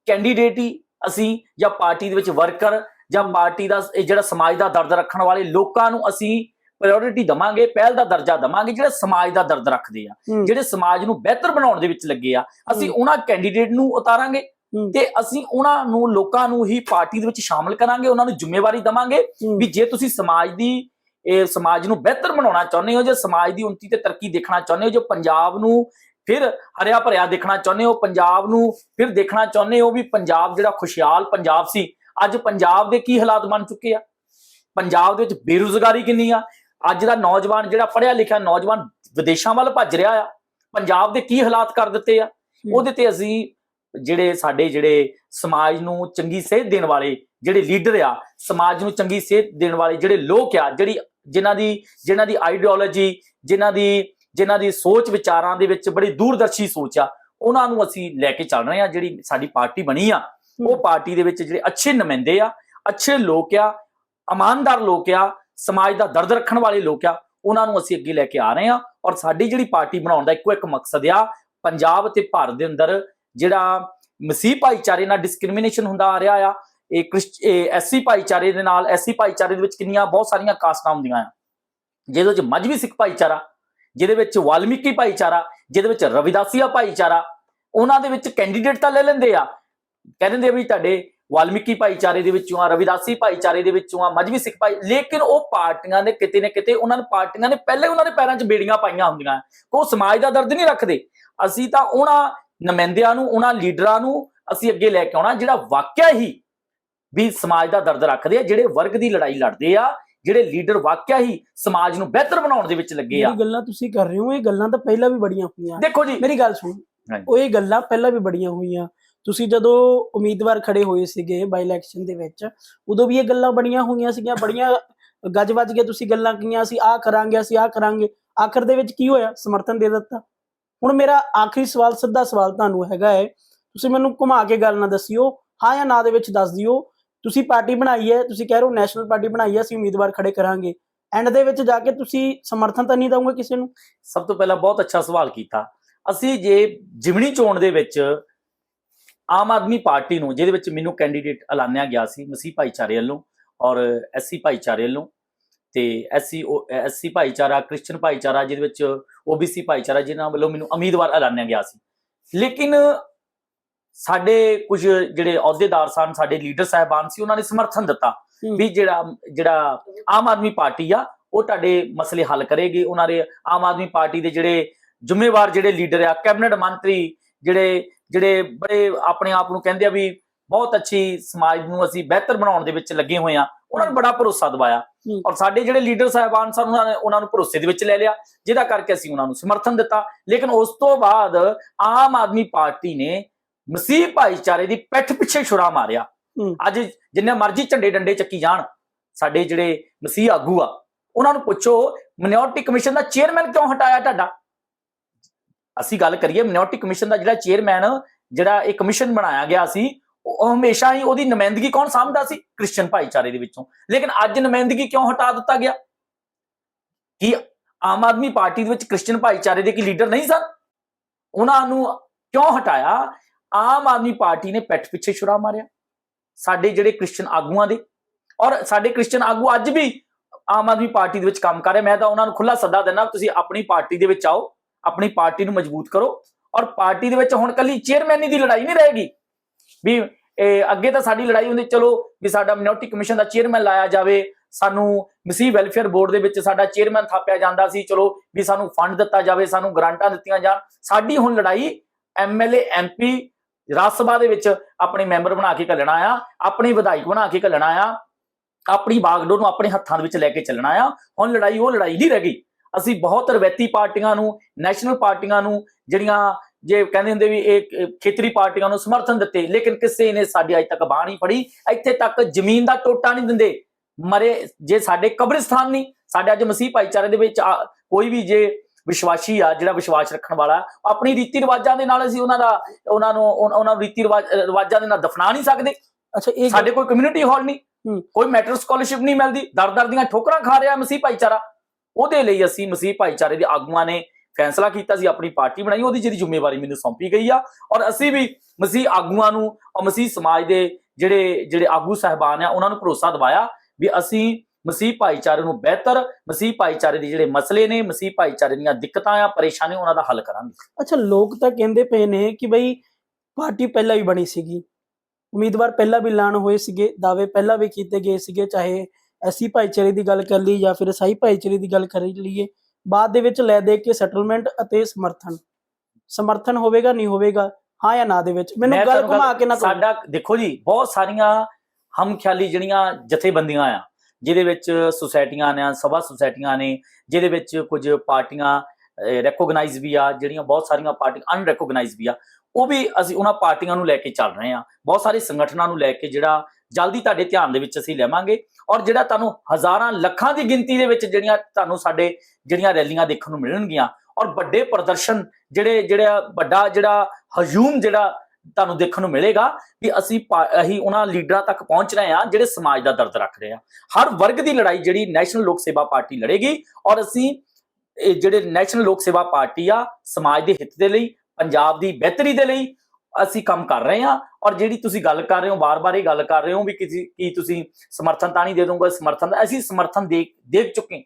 A: ਕੈਂਡੀਡੇਟ ਹੀ ਅਸੀਂ ਜਾਂ ਪਾਰਟੀ ਦੇ ਵਿੱਚ ਵਰਕਰ ਜਾਂ ਪਾਰਟੀ ਦਾ ਇਹ ਜਿਹੜਾ ਸਮਾਜ ਦਾ ਦਰਦ ਰੱਖਣ ਵਾਲੇ ਲੋਕਾਂ ਨੂੰ ਅਸੀਂ ਪ੍ਰਾਇੋਰਟੀ ਦਵਾਂਗੇ ਪਹਿਲ ਦਾ ਦਰਜਾ ਦਵਾਂਗੇ ਜਿਹੜੇ ਸਮਾਜ ਦਾ ਦਰਦ ਰੱਖਦੇ ਆ। ਜਿਹੜੇ ਸਮਾਜ ਨੂੰ ਬਿਹਤਰ ਬਣਾਉਣ ਦੇ ਵਿੱਚ ਲੱਗੇ ਆ ਅਸੀਂ। ਉਹਨਾਂ ਕੈਂਡੀਡੇਟ ਨੂੰ ਉਤਾਰਾਂਗੇ। ਤੇ ਅਸੀਂ ਉਹਨਾਂ ਨੂੰ ਲੋਕਾਂ ਨੂੰ ਹੀ ਪਾਰਟੀ ਦੇ ਵਿੱਚ ਸ਼ਾਮਲ ਕਰਾਂਗੇ ਉਹਨਾਂ ਨੂੰ ਜ਼ਿੰਮੇਵਾਰੀ ਦਵਾਂਗੇ। ਵੀ ਜੇ ਤੁਸੀਂ ਸਮਾਜ ਦੀ ਇਹ ਸਮਾਜ ਨੂੰ ਬਿਹਤਰ ਬਣਾਉਣਾ ਚਾਹੁੰਦੇ ਹੋ ਜੇ ਸਮਾਜ ਦੀ ਉન્નਤੀ ਤੇ ਤਰੱਕੀ ਦੇਖਣਾ ਚਾਹੁੰਦੇ ਹੋ ਜੋ ਪੰਜਾਬ ਨੂੰ ਫਿਰ ਹਰਿਆ ਭਰਿਆ ਦੇਖਣਾ ਚਾਹੁੰਦੇ ਹੋ ਪੰਜਾਬ ਨੂੰ ਫਿਰ ਦੇਖਣਾ ਚਾਹੁੰਦੇ ਹੋ ਵੀ ਪੰਜਾਬ ਜਿਹੜਾ ਖੁਸ਼ਹਾਲ ਪੰਜਾਬ ਸੀ ਅੱਜ ਪੰਜਾਬ ਦੇ ਕੀ ਹਾਲਾਤ ਬਣ ਚੁੱਕੇ ਆ? ਪੰਜਾਬ ਦੇ ਵਿੱਚ ਬੇਰੁਜ਼ਗਾਰੀ ਕਿੰਨੀ ਆ? ਅੱਜ ਦਾ ਨੌਜਵਾਨ ਜਿਹੜਾ ਪੜ੍ਹਿਆ ਲਿਖਿਆ ਨੌਜਵਾਨ ਵਿਦੇਸ਼ਾਂ ਵੱਲ ਭੱਜ ਰਿਹਾ ਆ ਪੰਜਾਬ ਦੇ ਕੀ ਹਾਲਾਤ ਕਰ ਦਿੱਤੇ ਆ? ਉਹਦੇ ਤੇ ਅਸੀਂ ਜਿਹੜੇ ਸਾਡੇ ਜਿਹੜੇ ਸਮਾਜ ਨੂੰ ਚੰਗੀ ਸੇਧ ਦੇਣ ਵਾਲੇ ਜਿਹੜੇ ਲੀਡਰ ਆ ਸਮਾਜ ਨੂੰ ਚੰਗੀ ਸੇਧ ਦੇਣ ਵਾਲੇ ਜਿਹੜੇ ਲੋਕ ਆ ਜਿਹੜੀ ਜਿਨ੍ਹਾਂ ਦੀ ਜਿਨ੍ਹਾਂ ਦੀ ਆਈਡੀਓਲੋਜੀ ਜਿਨ੍ਹਾਂ ਦੀ ਜਿਨ੍ਹਾਂ ਦੀ ਸੋਚ ਵਿਚਾਰਾਂ ਦੇ ਵਿੱਚ ਬੜੀ ਦੂਰਦਰਸ਼ੀ ਸੋਚ ਆ ਉਹਨਾਂ ਨੂੰ ਅਸੀਂ ਲੈ ਕੇ ਚੱਲ ਰਹੇ ਆ ਜਿਹੜੀ ਸਾਡੀ ਪਾਰਟੀ ਬਣੀ ਆ। ਉਹ ਪਾਰਟੀ ਦੇ ਵਿੱਚ ਜਿਹੜੇ ਅੱਛੇ ਨੁਮਾਇੰਦੇ ਆ, ਅੱਛੇ ਲੋਕ ਆ, ਇਮਾਨਦਾਰ ਲੋਕ ਆ, ਸਮਾਜ ਦਾ ਦਰਦ ਰੱਖਣ ਵਾਲੇ ਲੋਕ ਆ, ਉਹਨਾਂ ਨੂੰ ਅਸੀਂ ਅੱਗੇ ਲੈ ਕੇ ਆ ਰਹੇ ਆ ਔਰ ਸਾਡੀ ਜਿਹੜੀ ਪਾਰਟੀ ਬਣਾਉਣ ਦਾ ਇੱਕੋ ਇੱਕ ਮਕਸਦ ਆ, ਪੰਜਾਬ ਅਤੇ ਭਾਰਤ ਦੇ ਅੰਦਰ ਜਿਹੜਾ ਮਸੀਹ ਭਾਈਚਾਰੇ ਨਾਲ ਡਿਸਕ੍ਰਿਮੀਨੇਸ਼ਨ ਹੁੰਦਾ ਆ ਰਿਹਾ ਆ, ਇਹ ਕ੍ਰਿਸਚ ਇਹ ਐਸਸੀ ਭਾਈਚਾਰੇ ਦੇ ਨਾਲ ਐਸਸੀ ਭਾਈਚਾਰੇ ਦੇ ਵਿੱਚ ਕਿੰਨੀਆਂ ਬਹੁਤ ਸਾਰੀਆਂ ਕਾਸਟਾਂ ਹੁੰਦੀਆਂ ਆ। ਜਿਹਦੇ ਵਿੱਚ ਮਜਬੀ ਸਿੱਖ ਭਾਈਚਾਰਾ, ਜਿਹਦੇ ਵਿੱਚ ਵਾਲਮੀਕੀ ਭਾਈਚਾਰਾ, ਜਿਹਦੇ ਵਿੱਚ ਰਵਿਦਾਸੀਆ ਭਾਈਚਾਰਾ, ਉਹਨਾਂ ਦੇ ਵਿੱਚ ਕੈਂਡੀਡੇਟ ਤਾਂ ਲੈ ਲੈਂਦੇ ਆ ਕਹਿ ਦਿੰਦੇ ਵੀ ਤੁਹਾਡੇ ਵਾਲਮੀਕੀ ਭਾਈਚਾਰੇ ਦੇ ਵਿੱਚੋਂ ਆ ਰਵਿਦਾਸੀ ਭਾਈਚਾਰੇ ਦੇ ਵਿੱਚੋਂ ਆ ਮਜਬੀ ਸਿੱਖ ਭਾਈ ਲੇਕਿਨ ਉਹ ਪਾਰਟੀਆਂ ਦੇ ਕਿਤੇ ਨਾ ਕਿਤੇ ਉਹਨਾਂ ਨੇ ਪਾਰਟੀਆਂ ਨੇ ਪਹਿਲੇ ਉਹਨਾਂ ਦੇ ਪੈਰਾਂ 'ਚ ਬੇੜੀਆਂ ਪਾਈਆਂ ਹੁੰਦੀਆਂ। ਕੋ ਸਮਾਜ ਦਾ ਦਰਦ ਨਹੀਂ ਰੱਖਦੇ। ਅਸੀਂ ਤਾਂ ਉਹਨਾਂ ਨੁਮਾਇੰਦਿਆਂ ਨੂੰ ਉਹਨਾਂ ਲੀਡਰਾਂ ਨੂੰ ਅਸੀਂ ਅੱਗੇ ਲੈ ਕੇ ਆਉਣਾ ਜਿਹੜਾ ਵਾਕਿਆ ਹੀ ਵੀ ਸਮਾਜ ਦਾ ਦਰਦ ਰੱਖਦੇ ਆ ਜਿਹੜੇ ਵਰਗ ਦੀ ਲੜਾਈ ਲੜਦੇ ਆ ਜਿਹੜੇ ਲੀਡਰ ਵਾਕਿਆ ਹੀ ਸਮਾਜ ਨੂੰ ਬਿਹਤਰ ਬਣਾਉਣ ਦੇ ਵਿੱਚ ਲੱਗੇ ਆ।
B: ਜਿਹੜੀ ਗੱਲਾਂ ਤੁਸੀਂ ਕਰ ਰਹੇ ਹੋ ਇਹ ਗੱਲਾਂ ਤਾਂ ਪਹਿਲਾਂ ਵੀ ਬੜੀਆਂ ਹੋਈਆਂ।
A: ਦੇਖੋ ਜੀ।
B: ਮੇਰੀ ਗੱਲ ਸੁਣੋ। ਉਹ ਇਹ ਗੱਲਾਂ ਪਹਿਲਾਂ ਵੀ ਬੜੀਆਂ ਹੋਈਆਂ। ਤੁਸੀਂ ਜਦੋਂ ਉਮੀਦਵਾਰ ਖੜੇ ਹੋਏ ਸੀਗੇ ਬਾਈ ਇਲੈਕਸ਼ਨ ਦੇ ਵਿੱਚ, ਉਦੋਂ ਵੀ ਇਹ ਗੱਲਾਂ ਬੜੀਆਂ ਹੋਈਆਂ ਸੀਗੀਆਂ, ਬੜੀਆਂ ਗੱਜ ਵੱਜ ਕੇ ਤੁਸੀਂ ਗੱਲਾਂ ਕੀਆਂ ਅਸੀਂ ਆਹ ਕਰਾਂਗੇ ਅਸੀਂ, ਆਹ ਕਰਾਂਗੇ। ਆਖਰ ਦੇ ਵਿੱਚ ਕੀ ਹੋਇਆ? ਸਮਰਥਨ ਦੇ ਦਿੱਤਾ। ਹੁਣ ਮੇਰਾ ਆਖਰੀ ਸਵਾਲ, ਸਿੱਧਾ ਸਵਾਲ ਤੁਹਾਨੂੰ ਹੈਗਾ ਹੈ ਤੁਸੀਂ ਮੈਨੂੰ ਘੁਮਾ ਕੇ ਗੱਲ ਨਾ ਦੱਸਿਓ। ਹਾਂ ਜਾਂ ਨਾ ਦੇ ਵਿੱਚ ਦੱਸ ਦਿਓ। ਤੁਸੀਂ ਪਾਰਟੀ ਬਣਾਈ ਹੈ, ਤੁਸੀਂ ਕਹਿ ਰਹੇ ਹੋ ਨੈਸ਼ਨਲ ਪਾਰਟੀ ਬਣਾਈ ਹੈ, ਅਸੀਂ ਉਮੀਦਵਾਰ ਖੜੇ ਕਰਾਂਗੇ। ਐਂਡ ਦੇ ਵਿੱਚ ਜਾ ਕੇ ਤੁਸੀਂ ਸਮਰਥਨ ਤਾਂ ਨਹੀਂ ਦਵੋਗੇ ਕਿਸੇ ਨੂੰ?
A: ਸਭ ਤੋਂ ਪਹਿਲਾਂ ਬਹੁਤ ਅੱਛਾ ਸਵਾਲ ਕੀਤਾ। ਅਸੀਂ ਜੇ ਜਿਮਣੀ ਚੋਣ ਦੇ ਵਿੱਚ ਆਮ ਆਦਮੀ ਪਾਰਟੀ ਨੂੰ ਜਿਹਦੇ ਵਿੱਚ ਮੈਨੂੰ ਕੈਂਡੀਡੇਟ ਐਲਾਨਿਆ ਗਿਆ ਸੀ ਮਸੀਹ ਭਾਈਚਾਰੇ ਵੱਲੋਂ ਔਰ ਐਸਸੀ ਭਾਈਚਾਰੇ ਵੱਲੋਂ ਤੇ ਐਸਸੀ ਐਸਸੀ ਭਾਈਚਾਰਾ ਕ੍ਰਿਸਚੀਅਨ ਭਾਈਚਾਰਾ ਜਿਹਦੇ ਵਿੱਚ ਓਬੀਸੀ ਭਾਈਚਾਰਾ ਜਿਨ੍ਹਾਂ ਵੱਲੋਂ ਮੈਨੂੰ ਉਮੀਦਵਾਰ ਐਲਾਨਿਆ ਗਿਆ ਸੀ ਲੇਕਿਨ ਸਾਡੇ ਕੁਝ ਜਿਹੜੇ ਅਹੁਦੇਦਾਰ ਸਨ ਸਾਡੇ ਲੀਡਰ ਸਾਹਿਬਾਨ ਸੀ ਉਹਨਾਂ ਨੇ ਸਮਰਥਨ ਦਿੱਤਾ। ਵੀ ਜਿਹੜਾ ਜਿਹੜਾ ਆਮ ਆਦਮੀ ਪਾਰਟੀ ਆ ਉਹ ਤੁਹਾਡੇ ਮਸਲੇ ਹੱਲ ਕਰੇਗੀ ਉਹਨਾਂ ਦੇ ਆਮ ਆਦਮੀ ਪਾਰਟੀ ਦੇ ਜਿਹੜੇ ਜ਼ਿੰਮੇਵਾਰ ਜਿਹੜੇ ਲੀਡਰ ਆ ਕੈਬਨਿਟ ਮੰਤਰੀ ਜਿਹੜੇ ਜਿਹੜੇ ਬੜੇ ਆਪਣੇ ਆਪ ਨੂੰ ਕਹਿੰਦੇ ਆ ਵੀ ਬਹੁਤ ਅੱਛੀ ਸਮਾਜ ਨੂੰ ਅਸੀਂ ਬਿਹਤਰ ਬਣਾਉਣ ਦੇ ਵਿੱਚ ਲੱਗੇ ਹੋਏ ਆ ਉਹਨਾਂ ਨੂੰ ਬੜਾ ਭਰੋਸਾ ਦਿਵਾਇਆ। ਔਰ ਸਾਡੇ ਜਿਹੜੇ ਲੀਡਰ ਸਾਹਿਬਾਨ ਸਨ ਉਹਨਾਂ ਨੇ ਉਹਨਾਂ ਨੂੰ ਭਰੋਸੇ ਦੇ ਵਿੱਚ ਲੈ ਲਿਆ ਜਿਹਦਾ ਕਰਕੇ ਅਸੀਂ ਉਹਨਾਂ ਨੂੰ ਸਮਰਥਨ ਦਿੱਤਾ ਲੇਕਿਨ ਉਸ ਤੋਂ ਬਾਅਦ ਆਮ ਆਦਮੀ ਪਾਰਟੀ ਨੇ ਮਸੀਹ ਭਾਈਚਾਰੇ ਦੀ ਪਿੱਠ ਪਿੱਛੇ ਛੁਰਾ ਮਾਰਿਆ। ਅੱਜ ਜਿੰਨੇ ਮਰਜ਼ੀ ਝੰਡੇ ਡੰਡੇ ਚੱਕੀ ਜਾਣ ਸਾਡੇ ਜਿਹੜੇ ਮਸੀਹ ਆਗੂ ਆ ਉਹਨਾਂ ਨੂੰ ਪੁੱਛੋ ਮਿਨੋਰਟੀ ਕਮਿਸ਼ਨ ਦਾ ਚੇਅਰਮੈਨ ਕਿਉਂ ਹਟਾਇਆ ਤੁਹਾਡਾ ਅਸੀਂ ਗੱਲ ਕਰੀਏ ਮਿਨੋਰਟੀ ਕਮਿਸ਼ਨ ਦਾ ਜਿਹੜਾ ਚੇਅਰਮੈਨ ਜਿਹੜਾ ਇਹ ਕਮਿਸ਼ਨ ਬਣਾਇਆ ਗਿਆ ਸੀ, ਉਹ ਹਮੇਸ਼ਾ ਹੀ ਉਹਦੀ ਨੁਮਾਇੰਦਗੀ ਕੌਣ ਸਾਂਭਦਾ ਸੀ? ਕ੍ਰਿਸਚੀਅਨ ਭਾਈਚਾਰੇ ਦੇ ਵਿੱਚੋਂ। ਲੇਕਿਨ ਅੱਜ ਨੁਮਾਇੰਦਗੀ ਕਿਉਂ ਹਟਾ ਦਿੱਤਾ ਗਿਆ? ਕਿ ਆਮ ਆਦਮੀ ਪਾਰਟੀ ਦੇ ਵਿੱਚ ਕ੍ਰਿਸਚੀਅਨ ਭਾਈਚਾਰੇ ਦੇ ਕੀ ਲੀਡਰ ਨਹੀਂ ਸਨ? ਉਹਨਾਂ ਨੂੰ ਕਿਉਂ ਹਟਾਇਆ? ਆਮ ਆਦਮੀ ਪਾਰਟੀ ਨੇ ਪਿੱਠ ਪਿੱਛੇ ਛੁਰਾ ਮਾਰਿਆ। ਸਾਡੇ ਜਿਹੜੇ ਕ੍ਰਿਸਚੀਅਨ ਆਗੂਆਂ ਦੇ। ਔਰ ਸਾਡੇ ਕ੍ਰਿਸਚੀਅਨ ਆਗੂ ਅੱਜ ਵੀ ਆਮ ਆਦਮੀ ਪਾਰਟੀ ਦੇ ਵਿੱਚ ਕੰਮ ਕਰ ਰਹੇ। ਮੈਂ ਤਾਂ ਉਹਨਾਂ ਨੂੰ ਖੁੱਲਾ ਸੱਦਾ ਦਿੰਦਾ, ਤੁਸੀਂ ਆਪਣੀ ਪਾਰਟੀ ਦੇ ਵਿੱਚ ਆਓ। ਆਪਣੀ ਪਾਰਟੀ ਨੂੰ ਮਜ਼ਬੂਤ ਕਰੋ ਔਰ ਪਾਰਟੀ ਦੇ ਵਿੱਚ ਹੁਣ ਕੱਲੀ ਚੇਅਰਮੈਨੀ ਦੀ ਲੜਾਈ ਨਹੀਂ ਰਹੇਗੀ। ਵੀ ਇਹ ਅੱਗੇ ਤਾਂ ਸਾਡੀ ਲੜਾਈ ਹੁੰਦੀ, ਚਲੋ ਵੀ ਸਾਡਾ ਮਿਨੋਰਟੀ ਕਮਿਸ਼ਨ ਦਾ ਚੇਅਰਮੈਨ ਲਾਇਆ ਜਾਵੇ, ਸਾਨੂੰ ਮਸੀਹ ਵੈਲਫੇਅਰ ਬੋਰਡ ਦੇ ਵਿੱਚ ਸਾਡਾ ਚੇਅਰਮੈਨ ਥਾਪਿਆ ਜਾਂਦਾ ਸੀ, ਚਲੋ ਵੀ ਸਾਨੂੰ ਫੰਡ ਦਿੱਤਾ ਜਾਵੇ, ਸਾਨੂੰ ਗ੍ਰਾਂਟਾਂ ਦਿੱਤੀਆਂ ਜਾਣ। ਸਾਡੀ ਹੁਣ ਲੜਾਈ ਐਮਐਲਏ ਐਮਪੀ ਰਾਜ ਸਭਾ ਦੇ ਵਿੱਚ ਆਪਣੇ ਮੈਂਬਰ ਬਣਾ ਕੇ ਘੱਲਣਾ ਆ ਆਪਣੀ ਵਿਧਾਇਕ ਬਣਾ ਕੇ ਘੱਲਣਾ ਆ ਆਪਣੀ ਬਾਗਡੋਰ ਨੂੰ ਆਪਣੇ ਹੱਥਾਂ ਦੇ ਵਿੱਚ ਲੈ ਕੇ ਚੱਲਣਾ ਆ ਹੁਣ ਲੜਾਈ ਉਹ ਲੜਾਈ ਨਹੀਂ ਰਹਿ ਗਈ। ਅਸੀਂ ਬਹੁਤ ਰਵੈਤੀ ਪਾਰਟੀਆਂ ਨੂੰ ਨੈਸ਼ਨਲ ਪਾਰਟੀਆਂ ਨੂੰ ਜਿਹੜੀਆਂ ਜੇ ਕਹਿੰਦੇ ਹੁੰਦੇ ਵੀ ਇਹ ਖੇਤਰੀ ਪਾਰਟੀਆਂ ਨੂੰ ਸਮਰਥਨ ਦਿੱਤੇ ਲੇਕਿਨ ਕਿਸੇ ਨੇ ਸਾਡੀ ਅਜ ਤੱਕ ਬਾਹ ਨਹੀਂ ਫੜੀ। ਇੱਥੇ ਤੱਕ ਜ਼ਮੀਨ ਦਾ ਟੋਟਾ ਨਹੀਂ ਦਿੰਦੇ। ਮਰੇ ਜੇ ਸਾਡੇ ਕਬਰਿਸਤਾਨ ਨਹੀਂ ਸਾਡੇ ਅੱਜ ਮਸੀਹ ਭਾਈਚਾਰੇ ਦੇ ਵਿੱਚ ਕੋਈ ਵੀ ਜੇ ਵਿਸ਼ਵਾਸੀ ਆ ਜਿਹੜਾ ਵਿਸ਼ਵਾਸ ਰੱਖਣ ਵਾਲਾ ਆਪਣੀ ਰੀਤੀ ਰਿਵਾਜਾਂ ਦੇ ਨਾਲ ਅਸੀਂ ਉਹਨਾਂ ਦਾ ਉਹਨਾਂ ਨੂੰ ਉਹਨਾਂ ਨੂੰ ਰੀਤੀ ਰਿਵਾਜ ਦੇ ਨਾਲ ਦਫਨਾ ਨਹੀਂ ਸਕਦੇ।
B: ਅੱਛਾ ਇਹ
A: ਸਾਡੇ ਕੋਈ ਕਮਿਊਨਿਟੀ ਹਾਲ ਨਹੀਂ। ਕੋਈ ਮੈਟਰ ਸਕਾਲਰਸ਼ਿਪ ਨਹੀਂ ਮਿਲਦੀ। ਦਰ ਦਰ ਦੀਆਂ ਠੋਕਰਾਂ ਖਾ ਰਿਹਾ ਮਸੀਹ ਭਾਈਚਾਰਾ। ਉਹਦੇ ਲਈ ਅਸੀਂ ਮਸੀਹ ਭਾਈਚਾਰੇ ਦੇ ਆਗੂਆਂ ਨੇ ਫੈਸਲਾ ਕੀਤਾ ਸੀ, ਆਪਣੀ ਪਾਰਟੀ ਬਣਾਈ, ਉਹਦੀ ਜਿਹੜੀ ਜ਼ਿੰਮੇਵਾਰੀ ਮੈਨੂੰ ਸੌਂਪੀ ਗਈ ਆ। ਔਰ ਅਸੀਂ ਵੀ ਮਸੀਹ ਆਗੂਆਂ ਨੂੰ ਔਰ ਮਸੀਹ ਸਮਾਜ ਦੇ ਜਿਹੜੇ ਜਿਹੜੇ ਆਗੂ ਸਹਿਬਾਨ ਆ, ਉਹਨਾਂ ਨੂੰ ਭਰੋਸਾ ਦਿਵਾਇਆ ਵੀ ਅਸੀਂ ਮਸੀਹ ਭਾਈਚਾਰੇ ਨੂੰ ਬਿਹਤਰ, ਮਸੀਹ ਭਾਈਚਾਰੇ ਦੇ ਜਿਹੜੇ ਮਸਲੇ ਨੇ, ਮਸੀਹ ਭਾਈਚਾਰੇ ਦੀਆਂ ਦਿੱਕਤਾਂ ਆ, ਪਰੇਸ਼ਾਨੀਆਂ ਉਹਨਾਂ ਦਾ ਹੱਲ ਕਰਾਂਗੇ।
B: ਅੱਛਾ, ਲੋਕ ਤਾਂ ਕਹਿੰਦੇ ਪਏ ਨੇ ਕਿ ਬਈ ਪਾਰਟੀ ਪਹਿਲਾਂ ਵੀ ਬਣੀ ਸੀਗੀ। ਉਮੀਦਵਾਰ ਪਹਿਲਾਂ ਵੀ ਐਲਾਨ ਹੋਏ ਸੀਗੇ, ਦਾਅਵੇ ਪਹਿਲਾਂ ਵੀ ਕੀਤੇ ਗਏ ਸੀਗੇ, ਚਾਹੇ ਐਸੀ ਭਾਈਚਾਰੇ ਦੀ ਗੱਲ ਕਰ ਲਈ ਜਾਂ ਫਿਰ ਸਾਈ ਭਾਈਚਾਰੇ ਦੀ ਗੱਲ ਕਰ ਲਈਏ ਬਾਅਦ ਦੇ ਵਿੱਚ ਲੈ ਦੇ ਕੇ ਸੈਟਲਮੈਂਟ ਅਤੇ ਸਮਰਥਨ। ਸਮਰਥਨ ਹੋਵੇਗਾ ਨਹੀਂ ਹੋਵੇਗਾ ਹਾਂ ਜਾਂ ਨਾ ਦੇ ਵਿੱਚ। ਮੈਨੂੰ ਗੱਲ ਘੁਮਾ ਕੇ ਨਾ।
A: ਸਾਡਾ ਦੇਖੋ ਜੀ ਬਹੁਤ ਸਾਰੀਆਂ ਹਮਖਿਆਲੀ ਜਿਹੜੀਆਂ ਜਥੇਬੰਦੀਆਂ ਆ ਜਿਹਦੇ ਵਿੱਚ ਸੁਸਾਇਟੀਆਂ ਨੇ ਸਭਾ ਸੁਸਾਇਟੀਆਂ ਨੇ ਜਿਹਦੇ ਵਿੱਚ ਕੁਝ ਪਾਰਟੀਆਂ ਰੈਕੋਗਨਾਈਜ਼ ਵੀ ਆ ਜਿਹੜੀਆਂ ਬਹੁਤ ਸਾਰੀਆਂ ਪਾਰਟੀਆਂ ਅਨਰੈਕੋਗਨਾਈਜ਼ ਵੀ ਆ ਉਹ ਵੀ ਅਸੀਂ ਉਹਨਾਂ ਪਾਰਟੀਆਂ ਨੂੰ ਲੈ ਕੇ ਚੱਲ ਰਹੇ ਆ। ਬਹੁਤ ਸਾਰੇ ਸੰਗਠਨਾਂ ਨੂੰ ਲੈ ਕੇ ਜਿਹੜਾ ਜਲਦੀ ਤੁਹਾਡੇ ਧਿਆਨ ਦੇ ਵਿੱਚ ਅਸੀਂ ਲਿਆਵਾਂਗੇ। ਔਰ ਜਿਹੜਾ ਤੁਹਾਨੂੰ ਹਜ਼ਾਰਾਂ ਲੱਖਾਂ ਦੀ ਗਿਣਤੀ ਦੇ ਵਿੱਚ ਜਿਹੜੀਆਂ ਤੁਹਾਨੂੰ ਸਾਡੇ ਜਿਹੜੀਆਂ ਰੈਲੀਆਂ ਦੇਖਣ ਨੂੰ ਮਿਲਣਗੀਆਂ, ਔਰ ਵੱਡੇ ਪ੍ਰਦਰਸ਼ਨ ਜਿਹੜੇ, ਜਿਹੜਾ ਵੱਡਾ ਜਿਹੜਾ ਹਜੂਮ ਜਿਹੜਾ ਤੁਹਾਨੂੰ ਦੇਖਣ ਨੂੰ ਮਿਲੇਗਾ ਵੀ ਅਸੀਂ ਪਾ- ਅਸੀਂ ਉਹਨਾਂ ਲੀਡਰਾਂ ਤੱਕ ਪਹੁੰਚ ਰਹੇ ਹਾਂ ਜਿਹੜੇ ਸਮਾਜ ਦਾ ਦਰਦ ਰੱਖ ਰਹੇ ਆ ਹਰ ਵਰਗ ਦੀ ਲੜਾਈ ਜਿਹੜੀ ਨੈਸ਼ਨਲ ਲੋਕ ਸੇਵਾ ਪਾਰਟੀ ਲੜੇਗੀ ਔਰ ਅਸੀਂ ਇਹ ਜਿਹੜੇ ਨੈਸ਼ਨਲ ਲੋਕ ਸੇਵਾ ਪਾਰਟੀ ਆ ਸਮਾਜ ਦੇ ਹਿੱਤ ਦੇ ਲਈ, ਪੰਜਾਬ ਦੀ ਬਿਹਤਰੀ ਦੇ ਲਈ ਅਸੀਂ ਕੰਮ ਕਰ ਰਹੇ ਹਾਂ ਔਰ ਜਿਹੜੀ ਤੁਸੀਂ ਗੱਲ ਕਰ ਰਹੇ ਹੋ ਬਾਰ-ਬਾਰ ਇਹ ਗੱਲ ਕਰ ਰਹੇ ਹੋ ਵੀ ਕਿਸੇ ਕੀ ਤੁਸੀਂ ਸਮਰਥਨ ਤਾਂ ਨਹੀਂ ਦੇ ਦੋਗੇ ਸਮਰਥਨ ਅਸੀਂ ਸਮਰਥਨ ਦੇ ਦੇਖ ਚੁੱਕੇ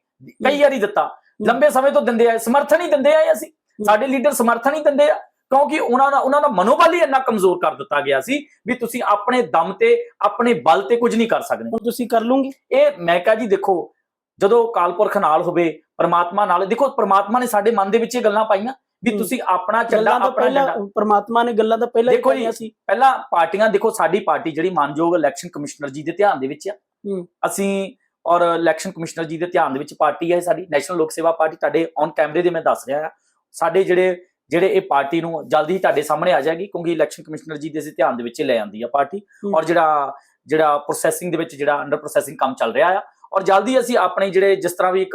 A: ਕਈ ਵਾਰੀ ਦਿੱਤਾ। ਲੰਬੇ ਸਮੇਂ ਤੋਂ ਦਿੰਦੇ ਆ ਸਮਰਥਨ ਹੀ ਦਿੰਦੇ ਆ ਅਸੀਂ। ਸਾਡੇ ਲੀਡਰ ਸਮਰਥਨ ਹੀ ਦਿੰਦੇ ਆ। ਕਿਉਂਕਿ ਉਹਨਾਂ ਦਾ ਉਹਨਾਂ ਦਾ ਮਨੋਬਲ ਹੀ ਇੰਨਾ ਕਮਜ਼ੋਰ ਕਰ ਦਿੱਤਾ ਗਿਆ ਸੀ ਵੀ ਤੁਸੀਂ ਆਪਣੇ ਦਮ ਤੇ ਆਪਣੇ ਬਲ ਤੇ ਕੁਝ ਨਹੀਂ ਕਰ ਸਕਦੇ।
B: ਹੁਣ ਤੁਸੀਂ ਕਰ ਲੂੰਗੇ
A: ਇਹ ਮੈਂ ਕਹਾਂ ਜੀ ਦੇਖੋ ਜਦੋਂ ਕਾਲਪੁਰਖ ਨਾਲ ਹੋਵੇ ਪ੍ਰਮਾਤਮਾ ਨਾਲ ਦੇਖੋ ਪ੍ਰਮਾਤਮਾ ਨੇ ਸਾਡੇ ਮਨ ਦੇ ਵਿੱਚ ਇਹ ਗੱਲਾਂ ਪਾਈਆਂ। ਵੀ। ਤੁਸੀਂ ਆਪਣਾ
B: ਤਾਂ
A: ਆਪਣਾ ਝੰਡਾ
B: ਪ੍ਰਮਾਤਮਾ ਨੇ ਗੱਲਾਂ ਤਾਂ ਪਹਿਲਾਂ ਹੀ ਕਹੀਆਂ ਸੀ
A: ਪਹਿਲਾਂ ਪਾਰਟੀਆਂ ਦੇਖੋ ਸਾਡੀ ਪਾਰਟੀ ਜਿਹੜੀ ਮਾਨਯੋਗ ਇਲੈਕਸ਼ਨ ਕਮਿਸ਼ਨਰ ਜੀ ਦੇ ਧਿਆਨ ਦੇ ਵਿੱਚ ਆ। ਅਸੀਂ ਔਰ ਇਲੈਕਸ਼ਨ ਕਮਿਸ਼ਨਰ ਜੀ ਦੇ ਧਿਆਨ ਦੇ ਵਿੱਚ ਪਾਰਟੀ ਹੈ ਸਾਡੀ ਨੈਸ਼ਨਲ ਲੋਕ ਸੇਵਾ ਪਾਰਟੀ ਤੁਹਾਡੇ ਔਨ ਕੈਮਰੇ ਦੇ ਮੈਂ ਦੱਸ ਰਿਹਾ ਆ ਸਾਡੇ ਜਿਹੜੇ ਜਿਹੜੇ ਇਹ ਪਾਰਟੀ ਨੂੰ ਜਲਦੀ ਹੀ ਤੁਹਾਡੇ ਸਾਹਮਣੇ ਆ ਜਾਏਗੀ ਕਿਉਂਕਿ ਇਲੈਕਸ਼ਨ ਕਮਿਸ਼ਨਰ ਜੀ ਦੇ ਧਿਆਨ ਦੇ ਵਿੱਚ ਲੈ ਆਂਦੀ ਆ ਪਾਰਟੀ। ਔਰ ਜਿਹੜਾ ਜਿਹੜਾ ਪ੍ਰੋਸੈਸਿੰਗ ਦੇ ਵਿੱਚ ਜਿਹੜਾ ਅੰਡਰ ਪ੍ਰੋਸੈਸਿੰਗ ਕੰਮ ਚੱਲ ਰਿਹਾ ਆ ਔਰ ਜਲਦੀ ਅਸੀਂ ਆਪਣੇ ਜਿਹੜੇ ਜਿਸ ਤਰ੍ਹਾਂ ਵੀ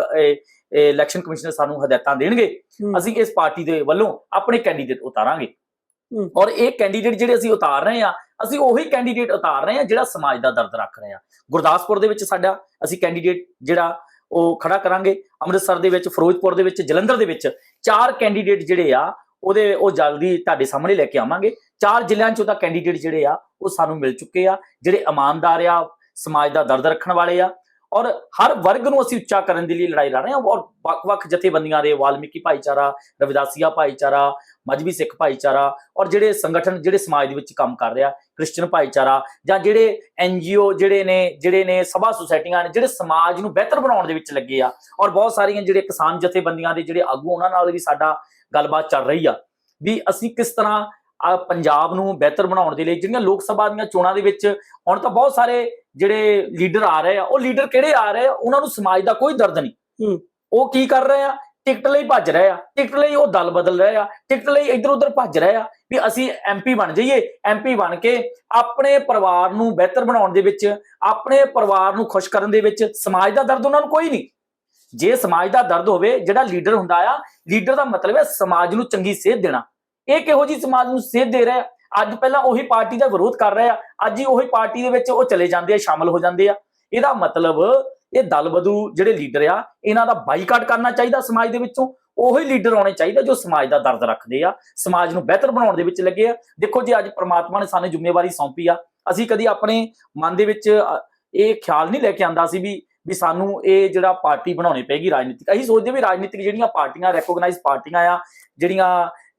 A: ਇਲੈਕਸ਼ਨ ਕਮਿਸ਼ਨਰ ਸਾਨੂੰ ਹਦਾਇਤਾਂ ਦੇਣਗੇ। ਅਸੀਂ ਇਸ ਪਾਰਟੀ ਦੇ ਵੱਲੋਂ ਆਪਣੇ ਕੈਂਡੀਡੇਟ ਉਤਾਰਾਂਗੇ। ਔਰ ਇਹ ਕੈਂਡੀਡੇਟ ਜਿਹੜੇ ਅਸੀਂ ਉਤਾਰ ਰਹੇ ਆ ਅਸੀਂ ਉਹੀ ਕੈਂਡੀਡੇਟ ਉਤਾਰ ਰਹੇ ਆ ਜਿਹੜਾ ਸਮਾਜ ਦਾ ਦਰਦ ਰੱਖ ਰਹੇ ਆ ਗੁਰਦਾਸਪੁਰ ਦੇ ਵਿੱਚ ਸਾਡਾ ਅਸੀਂ ਕੈਂਡੀਡੇਟ ਜਿਹੜਾ ਉਹ ਖੜਾ ਕਰਾਂਗੇ ਅੰਮ੍ਰਿਤਸਰ ਦੇ ਵਿੱਚ ਫਿਰੋਜ਼ਪੁਰ ਦੇ ਵਿੱਚ ਜਲੰਧਰ ਦੇ ਵਿੱਚ ਚਾਰ ਕੈਂਡੀਡੇਟ ਜਿਹੜੇ ਆ ਉਹਦੇ ਉਹ ਜਲਦੀ ਤੁਹਾਡੇ ਸਾਹਮਣੇ ਲੈ ਕੇ ਆਵਾਂਗੇ ਚਾਰ ਜ਼ਿਲ੍ਹਿਆਂ ਚੋਂ ਤਾਂ ਕੈਂਡੀਡੇਟ ਜਿਹੜੇ ਆ ਉਹ ਸਾਨੂੰ ਮਿਲ ਚੁੱਕੇ ਆ ਜਿਹੜੇ ਇਮਾਨਦਾਰ ਆ ਸਮਾਜ ਦਾ ਦਰਦ ਰੱਖਣ ਵਾਲੇ ਆ ਔਰ ਹਰ ਵਰਗ ਨੂੰ ਅਸੀਂ ਉੱਚਾ ਕਰਨ ਦੇ ਲਈ ਲੜਾਈ ਲੜ ਰਹੇ ਹਾਂ ਔਰ ਵੱਖ-ਵੱਖ ਜਥੇਬੰਦੀਆਂ ਦੇ, ਵਾਲਮੀਕੀ ਭਾਈਚਾਰਾ, ਰਵਿਦਾਸੀਆ ਭਾਈਚਾਰਾ ਮਜਬੀ ਸਿੱਖ ਭਾਈਚਾਰਾ ਔਰ ਜਿਹੜੇ ਸੰਗਠਨ, ਜਿਹੜੇ ਸਮਾਜ ਦੇ ਵਿੱਚ ਕੰਮ ਕਰ ਰਿਹਾ ਕ੍ਰਿਸਚੀਅਨ ਭਾਈਚਾਰਾ ਜਾਂ ਜਿਹੜੇ ਐਨਜੀਓ ਜਿਹੜੇ ਨੇ ਜਿਹੜੇ ਨੇ ਸਭਾ ਸੁਸਾਇਟੀਆਂ ਨੇ, ਜਿਹੜੇ ਸਮਾਜ ਨੂੰ ਬਿਹਤਰ ਬਣਾਉਣ ਦੇ ਵਿੱਚ ਲੱਗੇ ਆ ਔਰ ਬਹੁਤ ਸਾਰੀਆਂ ਜਿਹੜੇ ਕਿਸਾਨ ਜਥੇਬੰਦੀਆਂ ਦੇ ਜਿਹੜੇ ਆਗੂ, ਉਹਨਾਂ ਨਾਲ ਵੀ ਸਾਡਾ ਗੱਲਬਾਤ ਚੱਲ ਰਹੀ ਆ ਵੀ ਅਸੀਂ ਕਿਸ ਤਰ੍ਹਾਂ ਆ ਪੰਜਾਬ ਨੂੰ ਬਿਹਤਰ ਬਣਾਉਣ ਦੇ ਲਈ ਜਿਹੜੀਆਂ ਲੋਕ ਸਭਾ ਦੀਆਂ ਚੋਣਾਂ ਦੇ ਵਿੱਚ ਹੁਣ ਤਾਂ ਬਹੁਤ ਸਾਰੇ ਜਿਹੜੇ ਲੀਡਰ ਆ ਰਹੇ ਆ ਉਹ ਲੀਡਰ ਕਿਹੜੇ ਆ ਰਹੇ ਆ? ਉਹਨਾਂ ਨੂੰ ਸਮਾਜ ਦਾ ਕੋਈ ਦਰਦ ਨਹੀਂ। ਉਹ ਕੀ ਕਰ ਰਹੇ ਆ? ਟਿਕਟ ਲਈ ਭੱਜ ਰਹੇ ਆ। ਟਿਕਟ ਲਈ ਉਹ ਦਲ ਬਦਲ ਰਹੇ ਆ। ਟਿਕਟ ਲਈ ਇੱਧਰ ਉੱਧਰ ਭੱਜ ਰਹੇ ਆ ਵੀ ਅਸੀਂ ਐਮਪੀ ਬਣ ਜਾਈਏ। ਐਮਪੀ ਬਣ ਕੇ ਆਪਣੇ ਪਰਿਵਾਰ ਨੂੰ ਬਿਹਤਰ ਬਣਾਉਣ ਦੇ ਵਿੱਚ ਆਪਣੇ ਪਰਿਵਾਰ ਨੂੰ ਖੁਸ਼ ਕਰਨ ਦੇ ਵਿੱਚ ਸਮਾਜ ਦਾ ਦਰਦ ਉਹਨਾਂ ਨੂੰ ਕੋਈ ਨਹੀਂ। ਜੇ ਸਮਾਜ ਦਾ ਦਰਦ ਹੋਵੇ ਜਿਹੜਾ ਲੀਡਰ ਹੁੰਦਾ ਆ ਲੀਡਰ ਦਾ ਮਤਲਬ ਹੈ ਸਮਾਜ ਨੂੰ ਚੰਗੀ ਸੇਧ ਦੇਣਾ। ਇਹ ਕਿਹੋ ਜੀ ਸਮਾਜ ਨੂੰ ਸੇਧ ਦੇ ਰਿਹਾ ਅੱਜ ਪਹਿਲਾਂ ਉਹੀ ਪਾਰਟੀ ਦਾ ਵਿਰੋਧ ਕਰ ਰਿਹਾ ਅੱਜ ਹੀ ਉਹੀ ਪਾਰਟੀ ਦੇ ਵਿੱਚ ਉਹ ਚਲੇ ਜਾਂਦੇ ਆ, ਸ਼ਾਮਲ ਹੋ ਜਾਂਦੇ ਆ। ਇਹਦਾ ਮਤਲਬ ਇਹ ਦਲ ਬਦੂ ਜਿਹੜੇ ਲੀਡਰ ਆ, ਇਹਨਾਂ ਦਾ ਬਾਈਕਾਟ ਕਰਨਾ ਚਾਹੀਦਾ ਸਮਾਜ ਦੇ ਵਿੱਚੋਂ। ਉਹੀ ਲੀਡਰ ਆਉਣੇ ਚਾਹੀਦਾ ਜੋ ਸਮਾਜ ਦਾ ਦਰਦ ਰੱਖਦੇ ਆ, ਸਮਾਜ ਨੂੰ ਬਿਹਤਰ ਬਣਾਉਣ ਦੇ ਵਿੱਚ ਲੱਗੇ ਆ। ਦੇਖੋ ਜੀ, ਅੱਜ ਪ੍ਰਮਾਤਮਾ ਨੇ ਸਾਨੂੰ ਜ਼ਿੰਮੇਵਾਰੀ ਸੌਂਪੀ ਆ। ਅਸੀਂ ਕਦੀ ਆਪਣੇ ਮਨ ਦੇ ਵਿੱਚ ਇਹ ਖਿਆਲ ਨਹੀਂ ਲੈ ਕੇ ਆਂਦਾ ਸੀ ਵੀ ਵੀ ਸਾਨੂੰ ਇਹ ਜਿਹੜਾ ਪਾਰਟੀ ਬਣਾਉਣੀ ਪੈਗੀ ਰਾਜਨੀਤਿਕ। ਅਸੀਂ ਸੋਚਦੇ ਵੀ ਰਾਜਨੀਤਿਕ ਜਿਹੜੀਆਂ ਪਾਰਟੀਆਂ ਰੈਕੋਗਨਾਈਜ਼ ਪਾਰਟੀਆਂ ਆ, ਜਿਹੜੀਆਂ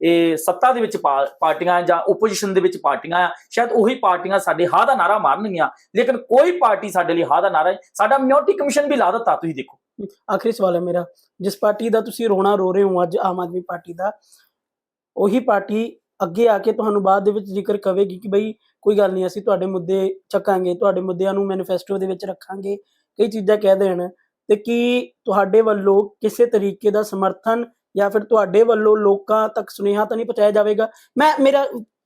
A: ਇਹ ਸੱਤਾ ਦੇ ਵਿੱਚ ਪਾ- ਪਾਰਟੀਆਂ ਜਾਂ ਓਪੋਜੀਸ਼ਨ ਦੇ ਵਿੱਚ ਪਾਰਟੀਆਂ ਆ, ਸ਼ਾਇਦ ਉਹੀ ਪਾਰਟੀਆਂ ਸਾਡੇ ਹਾਂ ਦਾ ਨਾਰਾ ਮਾਰਨਗੀਆਂ, ਲੇਕਿਨ ਕੋਈ ਪਾਰਟੀ ਸਾਡੇ ਲਈ ਹਾਂ ਦਾ ਨਾਰਾ ਸਾਡਾ ਮਿਨੋਰਟੀ ਕਮਿਸ਼ਨ ਵੀ ਲਾ ਦਿੱਤਾ, ਤੁਸੀਂ ਦੇਖੋ।
B: ਆਖਰੀ ਸਵਾਲ ਹੈ ਮੇਰਾ, ਜਿਸ ਪਾਰਟੀ ਦਾ ਤੁਸੀਂ ਰੋਣਾ ਰੋ ਰਹੇ ਹੋ ਅੱਜ, ਆਮ ਆਦਮੀ ਪਾਰਟੀ ਦਾ, ਉਹੀ ਪਾਰਟੀ ਅੱਗੇ ਆ ਕੇ ਤੁਹਾਨੂੰ ਬਾਅਦ ਦੇ ਵਿੱਚ ਜ਼ਿਕਰ ਕਵੇਗੀ ਕਿ ਬਈ ਕੋਈ ਗੱਲ ਨਹੀਂ, ਅਸੀਂ ਤੁਹਾਡੇ ਮੁੱਦੇ ਚੱਕਾਂਗੇ, ਤੁਹਾਡੇ ਮੁੱਦਿਆਂ ਨੂੰ ਮੈਨੀਫੈਸਟੋ ਦੇ ਵਿੱਚ ਰੱਖਾਂਗੇ, ਕਈ ਚੀਜ਼ਾਂ ਕਹਿ ਦੇਣ, ਤੇ ਕੀ ਤੁਹਾਡੇ ਵੱਲੋਂ ਕਿਸੇ ਤਰੀਕੇ ਦਾ ਸਮਰਥਨ ਜਾਂ ਫਿਰ ਤੁਹਾਡੇ ਵੱਲੋਂ ਲੋਕਾਂ ਤੱਕ ਸੁਨੇਹਾ ਤਾਂ ਨਹੀਂ ਪਹੁੰਚਾਇਆ ਜਾਵੇਗਾ। ਮੈਂ ਮੇਰਾ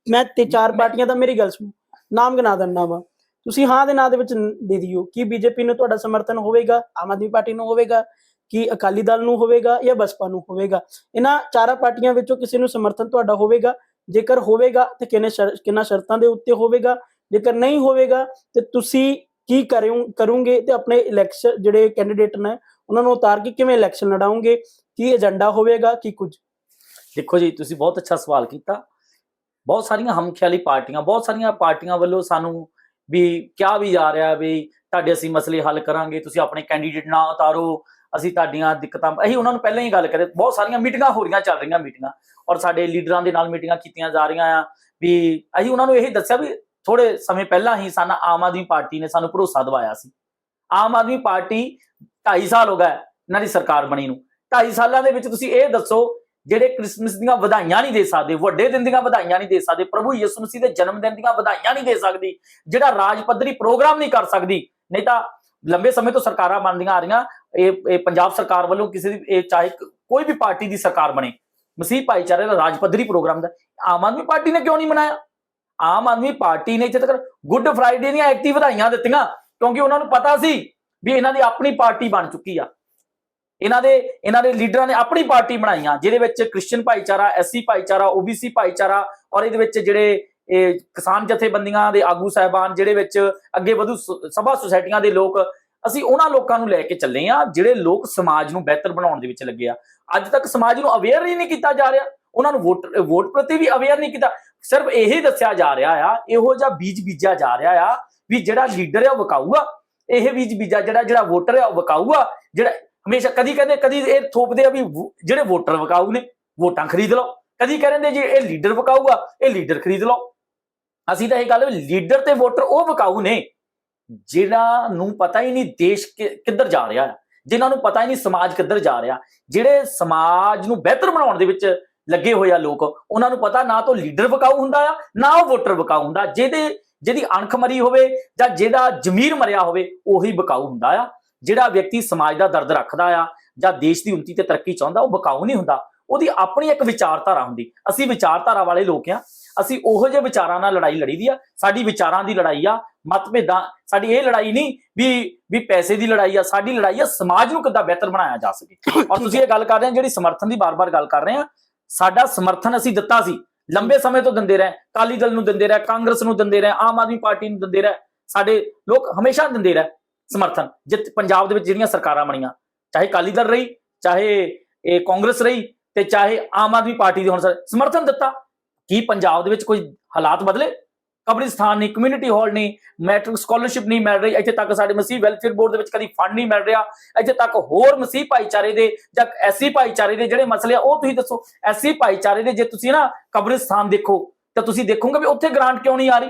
B: ਮੈਂ ਤੇ ਚਾਰ ਪਾਰਟੀਆਂ ਦਾ ਮੇਰੀ ਗੱਲ ਸੁਣੋ। ਨਾਮ ਗਿਣਾ ਦਿੰਦਾ ਵਾ। ਤੁਸੀਂ ਹਾਂ ਦੇ ਨਾਂ ਦੇ ਵਿੱਚ ਦੇ ਦਿਓ ਕਿ ਬੀਜੇਪੀ ਨੂੰ ਤੁਹਾਡਾ ਸਮਰਥਨ ਹੋਵੇਗਾ ਆਮ ਆਦਮੀ ਪਾਰਟੀ ਨੂੰ ਹੋਵੇਗਾ ਕਿ ਅਕਾਲੀ ਦਲ ਨੂੰ ਹੋਵੇਗਾ ਜਾਂ ਬਸਪਾ ਨੂੰ ਹੋਵੇਗਾ। ਇਹਨਾਂ ਚਾਰਾਂ ਪਾਰਟੀਆਂ ਵਿੱਚੋਂ ਕਿਸੇ ਨੂੰ ਸਮਰਥਨ ਤੁਹਾਡਾ ਹੋਵੇਗਾ। ਜੇਕਰ ਹੋਵੇਗਾ ਤੇ ਕਿੰਨੇ ਕਿੰਨਾ ਸ਼ਰਤਾਂ ਦੇ ਉੱਤੇ ਹੋਵੇਗਾ। ਜੇਕਰ ਨਹੀਂ ਹੋਵੇਗਾ ਤੇ ਤੁਸੀਂ ਕੀ ਕਰੋਗੇ ਤੇ ਆਪਣੇ ਇਲੈਕਸ਼ਨ ਜਿਹੜੇ ਕੈਂਡੀਡੇਟ ਨੇ ਉਹਨਾਂ ਨੂੰ ਉਤਾਰ ਕੇ ਕਿਵੇਂ ਇਲੈਕਸ਼ਨ ਲੜਾਉਂਗੇ ਕੀ ਏਜੰਡਾ ਹੋਵੇਗਾ, ਕੀ ਕੁਝ?
A: ਦੇਖੋ ਜੀ, ਤੁਸੀਂ ਬਹੁਤ ਅੱਛਾ ਸਵਾਲ ਕੀਤਾ। ਬਹੁਤ ਸਾਰੀਆਂ ਹਮਖਿਆਲੀ ਪਾਰਟੀਆਂ, ਬਹੁਤ ਸਾਰੀਆਂ ਪਾਰਟੀਆਂ ਵੱਲੋਂ ਸਾਨੂੰ ਵੀ ਕਿਹਾ ਵੀ ਜਾ ਰਿਹਾ ਵੀ ਤੁਹਾਡੇ ਅਸੀਂ ਮਸਲੇ ਹੱਲ ਕਰਾਂਗੇ, ਤੁਸੀਂ ਆਪਣੇ ਕੈਂਡੀਡੇਟ ਨਾ ਉਤਾਰੋ, ਅਸੀਂ ਤੁਹਾਡੀਆਂ ਦਿੱਕਤਾਂ, ਅਸੀਂ ਉਹਨਾਂ ਨੂੰ ਪਹਿਲਾਂ ਹੀ ਗੱਲ ਕਰੇ, ਬਹੁਤ ਸਾਰੀਆਂ ਮੀਟਿੰਗਾਂ ਹੋ ਰਹੀਆਂ, ਚੱਲ ਰਹੀਆਂ ਮੀਟਿੰਗਾਂ, ਔਰ ਸਾਡੇ ਲੀਡਰਾਂ ਦੇ ਨਾਲ ਮੀਟਿੰਗਾਂ ਕੀਤੀਆਂ ਜਾ ਰਹੀਆਂ ਆ, ਵੀ ਅਸੀਂ ਉਹਨਾਂ ਨੂੰ ਇਹ ਦੱਸਿਆ ਵੀ ਥੋੜੇ ਸਮੇਂ ਪਹਿਲਾਂ ਹੀ ਸਾਨੂੰ ਆਮ ਆਦਮੀ ਪਾਰਟੀ ਨੇ ਸਾਨੂੰ ਭਰੋਸਾ ਦਿਵਾਇਆ ਸੀ। ਆਮ ਆਦਮੀ ਪਾਰਟੀ 2.5 ਸਾਲ ਹੋ ਗਏ ਇਹਨਾਂ ਦੀ ਸਰਕਾਰ ਬਣੀ ਨੂੰ। 2.5 ਸਾਲਾਂ ਦੇ ਵਿੱਚ ਤੁਸੀਂ ਇਹ ਦੱਸੋ, ਜਿਹੜੇ ਕ੍ਰਿਸਮਸ ਦੀਆਂ ਵਧਾਈਆਂ ਨਹੀਂ ਦੇ ਸਕਦੇ, ਵੱਡੇ ਦਿਨ ਦੀਆਂ ਵਧਾਈਆਂ ਨਹੀਂ ਦੇ ਸਕਦੇ, ਪ੍ਰਭੂ ਯਿਸੂ ਮਸੀਹ ਦੇ ਜਨਮ ਦਿਨ ਦੀਆਂ ਵਧਾਈਆਂ ਨਹੀਂ ਦੇ ਸਕਦੀ, ਜਿਹੜਾ ਰਾਜ ਪੱਧਰੀ ਪ੍ਰੋਗਰਾਮ ਨਹੀਂ ਕਰ ਸਕਦੀ, ਨਹੀਂ ਤਾਂ ਲੰਬੇ ਸਮੇਂ ਤੋਂ ਸਰਕਾਰਾਂ ਬਣਦੀਆਂ ਆ ਰਹੀਆਂ, ਇਹ ਇਹ ਪੰਜਾਬ ਸਰਕਾਰ ਵੱਲੋਂ ਕਿਸੇ ਦੀ, ਇਹ ਚਾਹੇ ਕੋਈ ਵੀ ਪਾਰਟੀ ਦੀ ਸਰਕਾਰ ਬਣੇ, ਮਸੀਹ ਭਾਈਚਾਰੇ ਦਾ ਰਾਜ ਪੱਧਰੀ ਪ੍ਰੋਗਰਾਮ ਦਾ, ਆਮ ਆਦਮੀ ਪਾਰਟੀ ਨੇ ਕਿਉਂ ਨਹੀਂ ਮਨਾਇਆ? ਆਮ ਆਦਮੀ ਪਾਰਟੀ ਨੇ ਇੱਥੇ ਤੱਕ ਗੁੱਡ ਫਰਾਈਡੇ ਦੀਆਂ ਐਕਟਿਵ ਵਧਾਈਆਂ ਦਿੱਤੀਆਂ, ਕਿਉਂਕਿ ਉਹਨਾਂ ਨੂੰ ਪਤਾ ਸੀ ਵੀ ਇਹਨਾਂ ਦੀ ਆਪਣੀ ਪਾਰਟੀ ਬਣ ਚੁੱਕੀ ਆ। ਇਹਨਾਂ ਦੇ ਇਹਨਾਂ ਦੇ ਲੀਡਰਾਂ ਨੇ ਆਪਣੀ ਪਾਰਟੀ ਬਣਾਈਆਂ, ਜਿਹਦੇ ਵਿੱਚ ਕ੍ਰਿਸਚੀਅਨ ਭਾਈਚਾਰਾ, ਐਸਸੀ ਭਾਈਚਾਰਾ, ਓਬੀਸੀ ਭਾਈਚਾਰਾ ਔਰ ਇਹਦੇ ਵਿੱਚ ਜਿਹੜੇ ਇਹ ਕਿਸਾਨ ਜਥੇਬੰਦੀਆਂ ਦੇ ਆਗੂ ਸਾਹਿਬਾਨ ਜਿਹੜੇ ਵਿੱਚ ਅੱਗੇ ਵਧੂ ਸ- ਸਭਾ ਸੁਸਾਇਟੀਆਂ ਦੇ ਲੋਕ, ਅਸੀਂ ਉਹਨਾਂ ਲੋਕਾਂ ਨੂੰ ਲੈ ਕੇ ਚੱਲੇ ਆ ਜਿਹੜੇ ਲੋਕ ਸਮਾਜ ਨੂੰ ਬਿਹਤਰ ਬਣਾਉਣ ਦੇ ਵਿੱਚ ਲੱਗੇ ਆ। ਅੱਜ ਤੱਕ ਸਮਾਜ ਨੂੰ ਅਵੇਅਰ ਹੀ ਨਹੀਂ ਕੀਤਾ ਜਾ ਰਿਹਾ। ਉਹਨਾਂ ਨੂੰ ਵੋਟ ਵੋਟ ਪ੍ਰਤੀ ਵੀ ਅਵੇਅਰ ਨਹੀਂ ਕੀਤਾ। ਸਿਰਫ ਇਹ ਦੱਸਿਆ ਜਾ ਰਿਹਾ ਆ, ਇਹੋ ਜਿਹਾ ਬੀਜ ਬੀਜਿਆ ਜਾ ਰਿਹਾ ਆ ਵੀ ਜਿਹੜਾ ਲੀਡਰ ਆ ਉਹ ਵਿਕਾਊ ਇਹ ਬੀਜ ਬੀਜਾ ਜਿਹੜਾ ਜਿਹੜਾ ਵੋਟਰ ਆ ਉਹ ਵਿਕਾਊ ਜਿਹੜਾ ਹਮੇਸ਼ਾ ਕਦੀ ਕਹਿੰਦੇ, ਕਦੀ ਇਹ ਥੋਪਦੇ ਆ ਵੀ ਜਿਹੜੇ ਵੋਟਰ ਵਿਕਾਊ ਨੇ, ਵੋਟਾਂ ਖਰੀਦ ਲਓ। ਕਦੀ ਕਹਿੰਦੇ ਜੇ ਇਹ ਲੀਡਰ ਵਿਕਾਊ ਇਹ ਲੀਡਰ ਖਰੀਦ ਲਓ। ਅਸੀਂ ਤਾਂ ਇਹ ਗੱਲ ਵੀ ਲੀਡਰ ਤੇ ਵੋਟਰ ਉਹ ਵਿਕਾਊ ਨੇ ਜਿਹੜਾ ਨੂੰ ਪਤਾ ਹੀ ਨਹੀਂ ਦੇਸ਼ ਕਿ- ਕਿੱਧਰ ਜਾ ਰਿਹਾ ਹੈ। ਜਿਨ੍ਹਾਂ ਨੂੰ ਪਤਾ ਹੀ ਨਹੀਂ ਸਮਾਜ ਕਿੱਧਰ ਜਾ ਰਿਹਾ। ਜਿਹੜੇ ਸਮਾਜ ਨੂੰ ਬਿਹਤਰ ਬਣਾਉਣ ਦੇ ਵਿੱਚ ਲੱਗੇ ਹੋਏ ਆ ਲੋਕ, ਉਹਨਾਂ ਨੂੰ ਪਤਾ ਨਾ ਤਾਂ ਲੀਡਰ ਵਿਕਾਊ ਹੁੰਦਾ ਆ, ਨਾ ਉਹ ਵੋਟਰ ਵਿਕਾਊ ਹੁੰਦਾ। ਜਿਹਦੇ, ਜਿਹਦੀ ਅਣਖ ਮਰੀ ਹੋਵੇ ਜਾਂ ਜਿਹਦਾ ਜ਼ਮੀਰ ਮਰਿਆ ਹੋਵੇ, ਉਹੀ ਵਿਕਾਊ ਹੁੰਦਾ ਆ। ਜਿਹੜਾ ਵਿਅਕਤੀ ਸਮਾਜ ਦਾ ਦਰਦ ਰੱਖਦਾ ਆ ਜਾਂ ਦੇਸ਼ ਦੀ ਉન્નਤੀ ਤੇ ਤਰੱਕੀ ਚਾਹੁੰਦਾ, ਉਹ ਬਕਾਊ ਨਹੀਂ ਹੁੰਦਾ। ਉਹਦੀ ਆਪਣੀ ਇੱਕ ਵਿਚਾਰਧਾਰਾ ਹੁੰਦੀ। ਅਸੀਂ ਵਿਚਾਰਧਾਰਾ ਵਾਲੇ ਲੋਕ ਆ। ਅਸੀਂ ਉਹੋ ਜਿਹੇ ਵਿਚਾਰਾਂ ਨਾਲ ਲੜਾਈ ਲੜੀ ਦੀ ਆ। ਸਾਡੀ ਵਿਚਾਰਾਂ ਦੀ ਲੜਾਈ ਆ, ਮਤਭੇਦਾਂ, ਸਾਡੀ ਇਹ ਲੜਾਈ ਨਹੀਂ ਵੀ ਵੀ ਪੈਸੇ ਦੀ ਲੜਾਈ ਆ। ਸਾਡੀ ਲੜਾਈ ਆ ਸਮਾਜ ਨੂੰ ਕਿੱਦਾਂ ਬਿਹਤਰ ਬਣਾਇਆ ਜਾ ਸਕੇ। ਔਰ ਤੁਸੀਂ ਇਹ ਗੱਲ ਕਰ ਰਹੇ ਹੋ, ਜਿਹੜੀ ਸਮਰਥਨ ਦੀ ਬਾਰ-ਬਾਰ ਗੱਲ ਕਰ ਰਹੇ ਆ, ਸਾਡਾ ਸਮਰਥਨ ਅਸੀਂ ਦਿੱਤਾ ਸੀ। ਲੰਬੇ ਸਮੇਂ ਤੋਂ ਦਿੰਦੇ ਰਹੇ। ਕਾਲੀ ਦਲ ਨੂੰ ਦਿੰਦੇ ਰਹੇ, ਕਾਂਗਰਸ ਨੂੰ ਦਿੰਦੇ ਰਹੇ, ਆਮ ਆਦਮੀ ਪਾਰਟੀ ਨੂੰ ਦਿੰਦੇ ਰਹੇ। ਸਾਡੇ ਲੋਕ ਹਮੇਸ਼ਾ ਦਿੰਦੇ ਰਹੇ। ਸਮਰਥਨ, ਜਿੱਤ ਪੰਜਾਬ ਦੇ ਵਿੱਚ ਜਿਹੜੀਆਂ ਸਰਕਾਰਾਂ ਬਣੀਆਂ, ਚਾਹੇ ਕਾਲੀ ਦਲ ਰਹੀ, ਚਾਹੇ ਇਹ ਕਾਂਗਰਸ ਰਹੀ ਤੇ ਚਾਹੇ ਆਮ ਆਦਮੀ ਪਾਰਟੀ ਦੇ ਹੁਣ ਸਰ- ਸਮਰਥਨ ਦਿੱਤਾ। ਕੀ ਪੰਜਾਬ ਦੇ ਵਿੱਚ ਕੋਈ ਹਾਲਾਤ ਬਦਲੇ? ਕਬਰਿਸਤਾਨ ਨਹੀਂ ਕਮਿਊਨਿਟੀ ਹਾਲ ਨਹੀਂ ਮੈਟ੍ਰਿਕ ਸਕਾਲਰਸ਼ਿਪ ਨਹੀਂ ਮਿਲ ਰਹੀ, ਇੱਥੇ ਤੱਕ ਸਾਡੇ ਮਸੀਹ ਵੈਲਫੇਅਰ ਬੋਰਡ ਦੇ ਵਿੱਚ ਕਦੀ ਫੰਡ ਨਹੀਂ ਮਿਲ ਰਿਹਾ, ਇੱਥੇ ਤੱਕ ਹੋਰ ਮਸੀਹ ਭਾਈਚਾਰੇ ਦੇ ਜਾਂ ਐਸੀ ਭਾਈਚਾਰੇ ਦੇ ਜਿਹੜੇ ਮਸਲੇ ਆ, ਉਹ ਤੁਸੀਂ ਦੱਸੋ। ਐਸੀ ਭਾਈਚਾਰੇ ਦੇ ਜੇ ਤੁਸੀਂ ਨਾ ਕਬਰਿਸਤਾਨ ਦੇਖੋ, ਤਾਂ ਤੁਸੀਂ ਦੇਖੋਗੇ ਵੀ ਉੱਥੇ ਗ੍ਰਾਂਟ ਕਿਉਂ ਨਹੀਂ ਆ ਰਹੀ?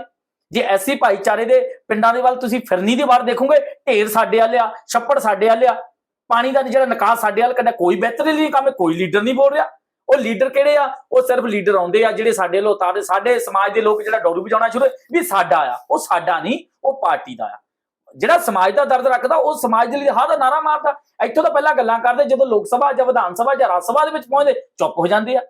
A: ਜੇ ਐਸੀ ਭਾਈਚਾਰੇ ਦੇ ਪਿੰਡਾਂ ਦੇ ਵੱਲ ਤੁਸੀਂ ਫਿਰਨੀ ਦੇ ਬਾਹਰ ਦੇਖੋਗੇ, ਢੇਰ ਸਾਡੇ ਵਾਲੇ ਆ, ਛੱਪੜ ਸਾਡੇ ਵਾਲੇ ਆ, ਪਾਣੀ ਦਾ ਜਿਹੜਾ ਨਿਕਾਸ ਸਾਡੇ ਵਾਲ ਕਰਨਾ ਕੋਈ ਬਿਹਤਰੀ ਲਈ ਕੰਮ, ਕੋਈ ਲੀਡਰ ਨਹੀਂ ਬੋਲ ਰਿਹਾ। ਉਹ ਲੀਡਰ ਕਿਹੜੇ ਆ? ਉਹ ਸਿਰਫ ਲੀਡਰ ਆਉਂਦੇ ਆ ਜਿਹੜੇ ਸਾਡੇ ਲੋ ਤਾਰੇ ਸਾਡੇ ਸਮਾਜ ਦੇ ਲੋਕ ਜਿਹੜਾ ਡੋਰੂ ਵਜਾਉਣਾ ਸ਼ੁਰੂ ਵੀ ਸਾਡਾ ਆ, ਉਹ ਸਾਡਾ ਨਹੀਂ, ਉਹ ਪਾਰਟੀ ਦਾ ਆ। ਜਿਹੜਾ ਸਮਾਜ ਦਾ ਦਰਦ ਰੱਖਦਾ, ਉਹ ਸਮਾਜ ਦੇ ਲਈ ਹਾਂ ਦਾ ਨਾਰਾ ਮਾਰਦਾ। ਇੱਥੋਂ ਤਾਂ ਪਹਿਲਾਂ ਗੱਲਾਂ ਕਰਦੇ, ਜਦੋਂ ਲੋਕ ਸਭਾ ਜਾਂ ਵਿਧਾਨ ਸਭਾ ਜਾਂ ਰਾਜ ਸਭਾ ਦੇ ਵਿੱਚ ਪਹੁੰਚਦੇ, ਚੁੱਪ ਹੋ ਜਾਂਦੇ ਆ।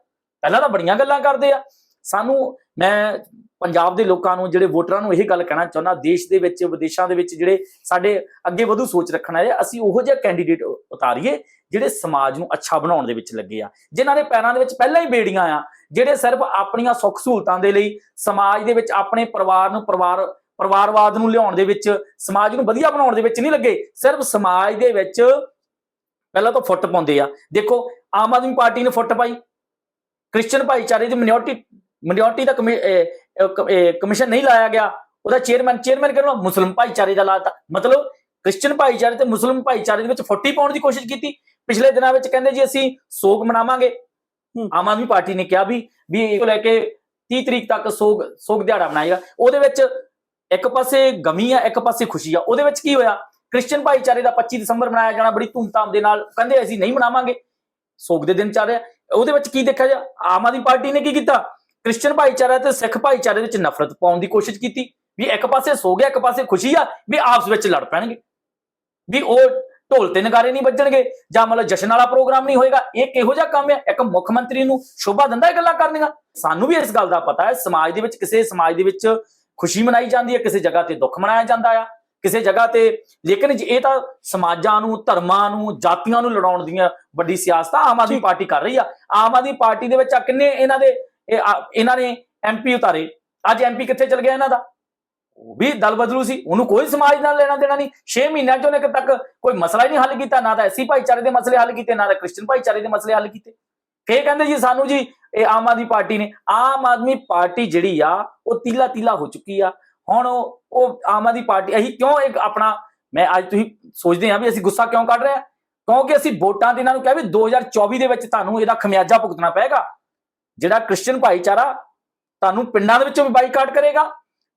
A: ਪਹਿਲਾਂ ਤਾਂ ਬੜੀਆਂ ਗੱਲਾਂ ਕਰਦੇ ਆ। ਸਾਨੂੰ ਮੈਂ ਪੰਜਾਬ ਦੇ ਲੋਕਾਂ ਨੂੰ, ਜਿਹੜੇ ਵੋਟਰਾਂ ਨੂੰ ਇਹ ਗੱਲ ਕਹਿਣਾ ਚਾਹੁੰਦਾ, ਦੇਸ਼ ਦੇ ਵਿੱਚ, ਵਿਦੇਸ਼ਾਂ ਦੇ ਵਿੱਚ ਜਿਹੜੇ ਸਾਡੇ ਅੱਗੇ ਵਧੂ ਸੋਚ ਰੱਖਣ ਵਾਲੇ, ਅਸੀਂ ਉਹੋ ਜਿਹਾ ਕੈਂਡੀਡੇਟ ਉਤਾਰੀਏ, ਜਿਹੜੇ ਸਮਾਜ ਨੂੰ ਅੱਛਾ ਬਣਾਉਣ ਦੇ ਵਿੱਚ ਲੱਗੇ ਆ। ਜਿਨ੍ਹਾਂ ਦੇ ਪੈਰਾਂ ਦੇ ਵਿੱਚ ਪਹਿਲਾਂ ਹੀ ਬੇੜੀਆਂ ਆ, ਜਿਹੜੇ ਸਿਰਫ ਆਪਣੀਆਂ ਸੁੱਖ ਸਹੂਲਤਾਂ ਦੇ ਲਈ ਸਮਾਜ ਦੇ ਵਿੱਚ ਆਪਣੇ ਪਰਿਵਾਰ ਨੂੰ, ਪਰਿਵਾਰ, ਪਰਿਵਾਰਵਾਦ ਨੂੰ ਲਿਆਉਣ ਦੇ ਵਿੱਚ, ਸਮਾਜ ਨੂੰ ਵਧੀਆ ਬਣਾਉਣ ਦੇ ਵਿੱਚ ਨਹੀਂ ਲੱਗੇ, ਸਿਰਫ ਸਮਾਜ ਦੇ ਵਿੱਚ ਪਹਿਲਾਂ ਤਾਂ ਫੁੱਟ ਪਾਉਂਦੇ ਆ। ਦੇਖੋ, ਆਮ ਆਦਮੀ ਪਾਰਟੀ ਨੇ ਫੁੱਟ ਪਾਈ। ਕ੍ਰਿਸਚੀਅਨ ਭਾਈਚਾਰੇ ਦੀ ਮਿਨੋਰਟੀ ਮਿਨੋਰਟੀ ਦਾ ਕਮਿਸ਼ਨ ਨਹੀਂ ਲਾਇਆ ਗਿਆ। ਉਹਦਾ ਚੇਅਰਮੈਨ ਚੇਅਰਮੈਨ ਕਿਹਨੂੰ ਮੁਸਲਿਮ ਭਾਈਚਾਰੇ ਦਾ ਲਾਤਾ। ਮਤਲਬ ਕ੍ਰਿਸਚੀਅਨ ਭਾਈਚਾਰੇ ਤੇ ਮੁਸਲਿਮ ਭਾਈਚਾਰੇ ਦੇ ਵਿੱਚ ਫੁੱਟੀ ਪਾਉਣ ਦੀ ਕੋਸ਼ਿਸ਼ ਕੀਤੀ। ਪਿਛਲੇ ਦਿਨਾਂ ਵਿੱਚ ਕਹਿੰਦੇ ਜੀ ਅਸੀਂ ਸੋਗ ਮਨਾਵਾਂਗੇ। ਆਮ ਆਦਮੀ ਪਾਰਟੀ ਨੇ ਕਿਹਾ ਵੀ ਵੀ ਇਹ ਲੈ ਕੇ 30 ਤਰੀਕ ਤੱਕ ਸੋਗ ਸੋਗ ਦਿਹਾੜਾ ਮਨਾਏਗਾ। ਉਹਦੇ ਵਿੱਚ ਇੱਕ ਪਾਸੇ ਗਮੀ ਆ ਇੱਕ ਪਾਸੇ ਖੁਸ਼ੀ ਆ। ਉਹਦੇ ਵਿੱਚ ਕੀ ਹੋਇਆ? ਕ੍ਰਿਸਚੀਅਨ ਭਾਈਚਾਰੇ ਦਾ 25 ਦਸੰਬਰ ਮਨਾਇਆ ਜਾਣਾ ਬੜੀ ਧੂਮਧਾਮ ਦੇ ਨਾਲ। ਕਹਿੰਦੇ ਅਸੀਂ ਨਹੀਂ ਮਨਾਵਾਂਗੇ। ਸੋਗ ਦੇ ਦਿਨ ਚੱਲ ਰਿਹਾ। ਉਹਦੇ ਵਿੱਚ ਕੀ ਦੇਖਿਆ ਜਾ ਆਮ ਆਦਮੀ ਪਾਰਟੀ ਨੇ ਕੀ ਕੀਤਾ? ਕ੍ਰਿਸਚੀਅਨ ਭਾਈਚਾਰਾ ਤੇ ਸਿੱਖ ਭਾਈਚਾਰੇ ਵਿੱਚ ਨਫ਼ਰਤ ਪਾਉਣ ਦੀ ਕੋਸ਼ਿਸ਼ ਕੀਤੀ ਵੀ ਇੱਕ ਪਾਸੇ ਸੋਗ ਹੈ ਇੱਕ ਪਾਸੇ ਖੁਸ਼ੀ ਆ ਵੀ ਆਪਸ ਵਿੱਚ ਲੜ ਪੈਣਗੇ। ਵੀ ਉਹ ਢੋਲ ਤੇ ਨਗਾਰੇ ਨਹੀਂ ਵੱਜਣਗੇ ਜਾਂ ਮਤਲਬ ਜਸ਼ਨ ਵਾਲਾ ਪ੍ਰੋਗਰਾਮ ਨਹੀਂ ਹੋਏਗਾ ਇਹ ਕਿਹੋ ਜਿਹਾ ਕੰਮ ਹੈ ਇੱਕ ਮੁੱਖ ਮੰਤਰੀ ਨੂੰ ਸ਼ੋਭਾ ਦਿੰਦਾ ਇਹ ਗੱਲਾਂ ਕਰਨੀਆਂ? ਸਾਨੂੰ ਵੀ ਇਸ ਗੱਲ ਦਾ ਪਤਾ ਹੈ ਸਮਾਜ ਦੇ ਵਿੱਚ ਕਿਸੇ ਸਮਾਜ ਦੇ ਵਿੱਚ ਖੁਸ਼ੀ ਮਨਾਈ ਜਾਂਦੀ ਹੈ ਕਿਸੇ ਜਗ੍ਹਾ ਤੇ ਦੁੱਖ ਮਨਾਇਆ ਜਾਂਦਾ ਆ ਕਿਸੇ ਜਗ੍ਹਾ ਤੇ ਲੇਕਿਨ ਜੇ ਇਹ ਤਾਂ ਸਮਾਜਾਂ ਨੂੰ ਧਰਮਾਂ ਨੂੰ ਜਾਤੀਆਂ ਨੂੰ ਲੜਾਉਣ ਦੀਆਂ ਵੱਡੀ ਸਿਆਸਤ ਆਮ ਆਦਮੀ। ਪਾਰਟੀ ਕਰ ਰਹੀ ਆ। ਆਮ ਆਦਮੀ ਪਾਰਟੀ ਦੇ ਵਿੱਚ ਆ ਕਿੰਨੇ ਇਹਨਾਂ ਦੇ ਇਹ ਆ- ਇਹਨਾਂ ਨੇ ਐਮਪੀ ਉਤਾਰੇ। ਅੱਜ ਐਮਪੀ ਕਿੱਥੇ ਚਲ ਗਿਆ ਇਹਨਾਂ ਦਾ? ਉਹ ਵੀ ਦਲ ਬਦਲੂ ਸੀ, ਉਹਨੂੰ ਕੋਈ ਸਮਾਜ ਨਾਲ ਲੈਣਾ ਦੇਣਾ ਨਹੀਂ। 6 ਮਹੀਨਿਆਂ ਚੋਂ ਨੇ ਤੱਕ ਕੋਈ ਮਸਲਾ ਹੀ ਨਹੀਂ ਹੱਲ ਕੀਤਾ, ਨਾ ਤਾਂ ਐਸੀ ਭਾਈਚਾਰੇ ਦੇ ਮਸਲੇ ਹੱਲ ਕੀਤੇ, ਨਾ ਤਾਂ ਕ੍ਰਿਸਚੀਅਨ ਭਾਈਚਾਰੇ ਦੇ ਮਸਲੇ ਹੱਲ ਕੀਤੇ। ਫੇਰ ਕਹਿੰਦੇ ਜੀ ਸਾਨੂੰ ਜੀ, ਇਹ ਆਮ ਆਦਮੀ ਪਾਰਟੀ ਨੇ, ਆਮ ਆਦਮੀ ਪਾਰਟੀ ਜਿਹੜੀ ਆ, ਉਹ ਤੀਲਾ ਤੀਲਾ ਹੋ ਚੁੱਕੀ ਆ। ਹੁਣ ਉਹ ਉਹ ਆਮ ਆਦਮੀ ਪਾਰਟੀ, ਅਸੀਂ ਕਿਉਂ ਇੱਕ ਆਪਣਾ, ਮੈਂ ਅੱਜ ਤੁਸੀਂ ਸੋਚਦੇ ਆ ਵੀ ਅਸੀਂ ਗੁੱਸਾ ਕਿਉਂ ਕੱਢ ਰਹੇ ਆ? ਕਿਉਂਕਿ ਅਸੀਂ ਵੋਟਾਂ ਦੇ ਇਹਨਾਂ ਨੂੰ ਕਿਹਾ ਵੀ 2024 ਦੇ ਵਿੱਚ ਤੁਹਾਨੂੰ ਇਹਦਾ ਖਮਿਆਜਾ ਭੁਗਤਣਾ ਪਏਗਾ। ਜਿਹੜਾ ਕ੍ਰਿਸਚੀਅਨ ਭਾਈਚਾਰਾ ਤੁਹਾਨੂੰ ਪਿੰਡਾਂ ਦੇ ਵਿੱਚੋਂ ਵੀ ਬਾਈਕਾਟ ਕਰੇਗਾ,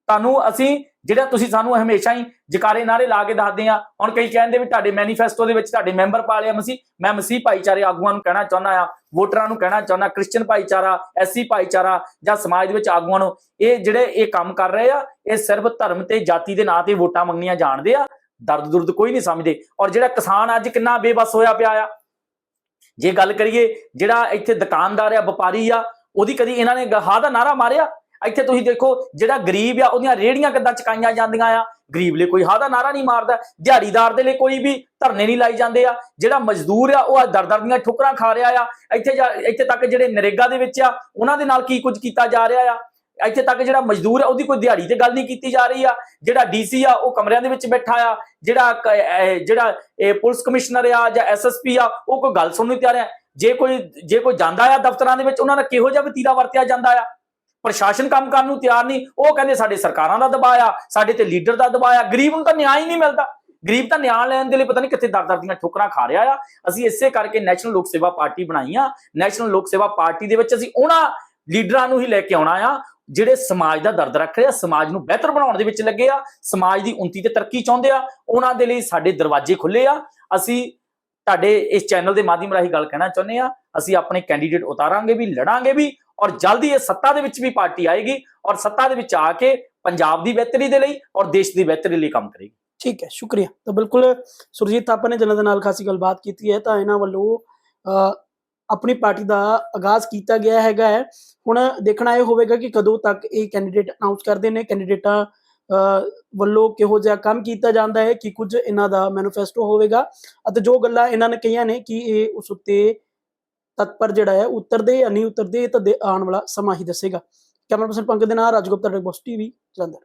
A: ਤੁਹਾਨੂੰ ਅਸੀਂ ਜਿਹੜਾ ਤੁਸੀਂ ਸਾਨੂੰ ਹਮੇਸ਼ਾ ਹੀ ਜਕਾਰੇ ਨਾਰੇ ਲਾ ਕੇ ਦੱਸਦੇ ਆ ਹੁਣ ਕਈ ਕਹਿੰਦੇ ਵੀ ਤੁਹਾਡੇ ਮੈਨੀਫੈਸਟੋ ਦੇ ਵਿੱਚ ਤੁਹਾਡੇ ਮੈਂਬਰ ਪਾ ਲਿਆ ਮਸੀਹ, ਮੈਂ ਮਸੀਹ ਭਾਈਚਾਰੇ ਆਗੂਆਂ ਨੂੰ ਕਹਿਣਾ ਚਾਹੁੰਦਾ ਆ ਵੋਟਰਾਂ ਨੂੰ ਕਹਿਣਾ ਚਾਹੁੰਦਾ, ਕ੍ਰਿਸਚੀਅਨ ਭਾਈਚਾਰਾ, ਐਸਸੀ ਭਾਈਚਾਰਾ ਜਾਂ ਸਮਾਜ ਦੇ ਵਿੱਚ ਆਗੂਆਂ ਨੂੰ, ਇਹ ਜਿਹੜੇ ਇਹ ਕੰਮ ਕਰ ਰਹੇ ਆ, ਇਹ ਸਿਰਫ ਧਰਮ ਤੇ ਜਾਤੀ ਦੇ ਨਾਂ ਤੇ ਵੋਟਾਂ ਮੰਗਣੀਆਂ ਜਾਣਦੇ ਆ ਦਰਦ ਦੁਰਦ ਕੋਈ ਨਹੀਂ ਸਮਝਦੇ, ਔਰ ਜਿਹੜਾ ਕਿਸਾਨ ਅੱਜ ਕਿੰਨਾ ਬੇਬਸ ਹੋਇਆ ਪਿਆ ਆ ਜੇ ਗੱਲ ਕਰੀਏ ਜਿਹੜਾ ਇੱਥੇ ਦੁਕਾਨਦਾਰ ਆ, ਵਪਾਰੀ ਆ, ਉਹਦੀ ਕਦੀ ਇਹਨਾਂ ਨੇ ਹਾ ਦਾ ਨਾਰਾ ਮਾਰਿਆ? ਇੱਥੇ ਤੁਸੀਂ ਦੇਖੋ ਜਿਹੜਾ ਗਰੀਬ ਆ, ਉਹਦੀਆਂ ਰੇੜੀਆਂ ਕਿੱਦਾਂ ਚਕਾਈਆਂ ਜਾਂਦੀਆਂ ਆ? ਗਰੀਬ ਲਈ ਕੋਈ ਹਾ ਦਾ ਨਾਰਾ ਨਹੀਂ ਮਾਰਦਾ। ਦਿਹਾੜੀਦਾਰ ਦੇ ਲਈ ਕੋਈ ਵੀ ਧਰਨੇ ਨਹੀਂ ਲਾਈ ਜਾਂਦੇ ਆ। ਜਿਹੜਾ ਮਜ਼ਦੂਰ ਆ, ਉਹ ਦਰ ਦਰ ਦੀਆਂ ਠੁਕਰਾਂ ਖਾ ਰਿਹਾ ਆ। ਇੱਥੇ ਜਾ- ਇੱਥੇ ਤੱਕ ਜਿਹੜੇ ਨਰੇਗਾ ਦੇ ਵਿੱਚ ਆ, ਉਹਨਾਂ ਦੇ ਨਾਲ ਕੀ ਕੁਝ ਕੀਤਾ ਜਾ ਰਿਹਾ ਆ? ਇੱਥੇ ਤੱਕ ਜਿਹੜਾ ਮਜ਼ਦੂਰ ਆ, ਉਹਦੀ ਕੋਈ ਦਿਹਾੜੀ ਤੇ ਗੱਲ ਨਹੀਂ ਕੀਤੀ ਜਾ ਰਹੀ ਆ। ਜਿਹੜਾ ਡੀਸੀ ਆ, ਉਹ ਕਮਰਿਆਂ ਦੇ ਵਿੱਚ ਬੈਠਾ ਆ। ਜਿਹੜਾ ਜਿਹੜਾ, ਇਹ ਪੁਲਿਸ ਕਮਿਸ਼ਨਰ ਆ ਜਾਂ ਐਸਐਸਪੀ ਆ, ਉਹ ਕੋਈ ਗੱਲ ਸੁਣਨ ਨੂੰ ਤਿਆਰ ਆ। ਜੇ ਕੋਈ ਜੇ ਕੋਈ ਜਾਂਦਾ ਆ ਦਫ਼ਤਰਾਂ ਦੇ ਵਿੱਚ, ਉਹਨਾਂ ਦਾ ਕਿਹੋ ਜਿਹਾ ਵਤੀਰਾ ਵਰਤਿਆ ਜਾਂਦਾ ਆ? ਪ੍ਰਸ਼ਾਸਨ ਕੰਮ ਕਰਨ ਨੂੰ ਤਿਆਰ ਨਹੀਂ। ਉਹ ਕਹਿੰਦੇ ਸਾਡੇ ਸਰਕਾਰਾਂ ਦਾ ਦਬਾਅ ਆ, ਸਾਡੇ ਤੇ ਲੀਡਰ ਦਾ ਦਬਾਅ ਆ। ਗਰੀਬ ਨੂੰ ਤਾਂ ਨਿਆਂ ਹੀ ਨਹੀਂ ਮਿਲਦਾ। ਗਰੀਬ ਤਾਂ ਨਿਆਂ ਲੈਣ ਦੇ ਲਈ ਪਤਾ ਨਹੀਂ ਕਿੱਥੇ ਦਰ ਦਰ ਦੀਆਂ ਠੋਕਰਾਂ ਖਾ ਰਿਹਾ ਆ। ਅਸੀਂ ਇਸੇ ਕਰਕੇ ਨੈਸ਼ਨਲ ਲੋਕ ਸੇਵਾ ਪਾਰਟੀ ਬਣਾਈ ਆ। ਨੈਸ਼ਨਲ ਲੋਕ ਸੇਵਾ ਪਾਰਟੀ ਦੇ ਵਿੱਚ ਅਸੀਂ ਉਹਨਾਂ ਲੀਡਰਾਂ ਨੂੰ ਹੀ ਲੈ ਕੇ ਆਉਣਾ ਆ। ਜਿਹੜੇ ਸਮਾਜ ਦਾ ਦਰਦ ਰੱਖ ਰਹੇ ਆ ਸਮਾਜ ਨੂੰ ਬਿਹਤਰ ਬਣਾਉਣ ਦੇ ਵਿੱਚ ਲੱਗੇ ਆ ਸਮਾਜ ਦੀ ਉન્નਤੀ ਤੇ ਤਰੱਕੀ ਚਾਹੁੰਦੇ ਆ ਉਹਨਾਂ ਦੇ ਲਈ ਸਾਡੇ ਦਰਵਾਜ਼ੇ ਖੁੱਲੇ ਆ। ਅਸੀਂ ਤੁਹਾਡੇ ਇਸ ਚੈਨਲ ਦੇ ਮਾਧਿਅਮ ਰਾਹੀਂ ਗੱਲ ਕਹਿਣਾ ਚਾਹੁੰਦੇ ਆ ਅਸੀਂ ਆਪਣੇ ਕੈਂਡੀਡੇਟ ਉਤਾਰਾਂਗੇ ਵੀ ਲੜਾਂਗੇ ਵੀ ਔਰ ਜਲਦੀ ਇਹ ਸੱਤਾ ਦੇ ਵਿੱਚ ਵੀ ਪਾਰਟੀ ਆਏਗੀ ਔਰ ਸੱਤਾ ਦੇ ਵਿੱਚ ਆ ਕੇ ਪੰਜਾਬ ਦੀ ਬਿਹਤਰੀ ਦੇ ਲਈ ਔਰ ਦੇਸ਼ ਦੀ ਬਿਹਤਰੀ ਲਈ ਕੰਮ ਕਰੇਗੀ।
B: ਠੀਕ ਹੈ ਸ਼ੁਕਰੀਆ। ਤਾਂ ਬਿਲਕੁਲ ਸੁਰਜੀਤ ਥਾਪਾ ਨੇ ਜਨਾਂ ਦੇ ਨਾਲ ਖਾਸੀ ਗੱਲਬਾਤ ਕੀਤੀ ਹੈ ਤਾਂ ਇਹਨਾਂ ਵੱਲੋਂ ਅ, ਆਪਣੀ ਪਾਰਟੀ ਦਾ ਆਗਾਜ਼ ਕੀਤਾ ਗਿਆ ਹੈਗਾ ਹੈ। ਹੁਣ ਦੇਖਣਾ ਇਹ ਹੋਵੇਗਾ ਕਿ ਕਦੋਂ ਤੱਕ ਇਹ ਕੈਂਡੀਡੇਟ ਅਨਾਉਂਸ ਕਰਦੇ ਨੇ। ਕੈਂਡੀਡੇਟਾਂ ਅ, ਵੱਲੋਂ ਕਿਹੋ ਜਿਹਾ ਕੰਮ ਕੀਤਾ ਜਾਂਦਾ ਹੈ ਕਿ ਕੁਝ ਇਹਨਾਂ ਦਾ ਮੈਨੀਫੈਸਟੋ ਹੋਵੇਗਾ। ਅਤੇ ਜੋ ਗੱਲਾਂ ਇਹਨਾਂ ਨੇ ਕਹੀਆਂ ਨੇ ਕਿ ਇਹ ਉਸ ਉੱਤੇ ਤਤਪਰ ਜਿਹੜਾ ਹੈ ਉਤਰਦੇ ਜਾਂ ਨਹੀਂ ਉਤਰਦੇ ਇਹ ਤਾਂ ਆਉਣ ਵਾਲਾ ਸਮਾਂ ਹੀ ਦੱਸੇਗਾ। ਕੈਮਰਾ ਪਰਸਨ ਪੰਕਜ ਦੇ ਨਾਲ ਰਾਜਗੁਪਤਾ ਡੈਗੋਸ ਟੀਵੀ ਜਲੰਧਰ।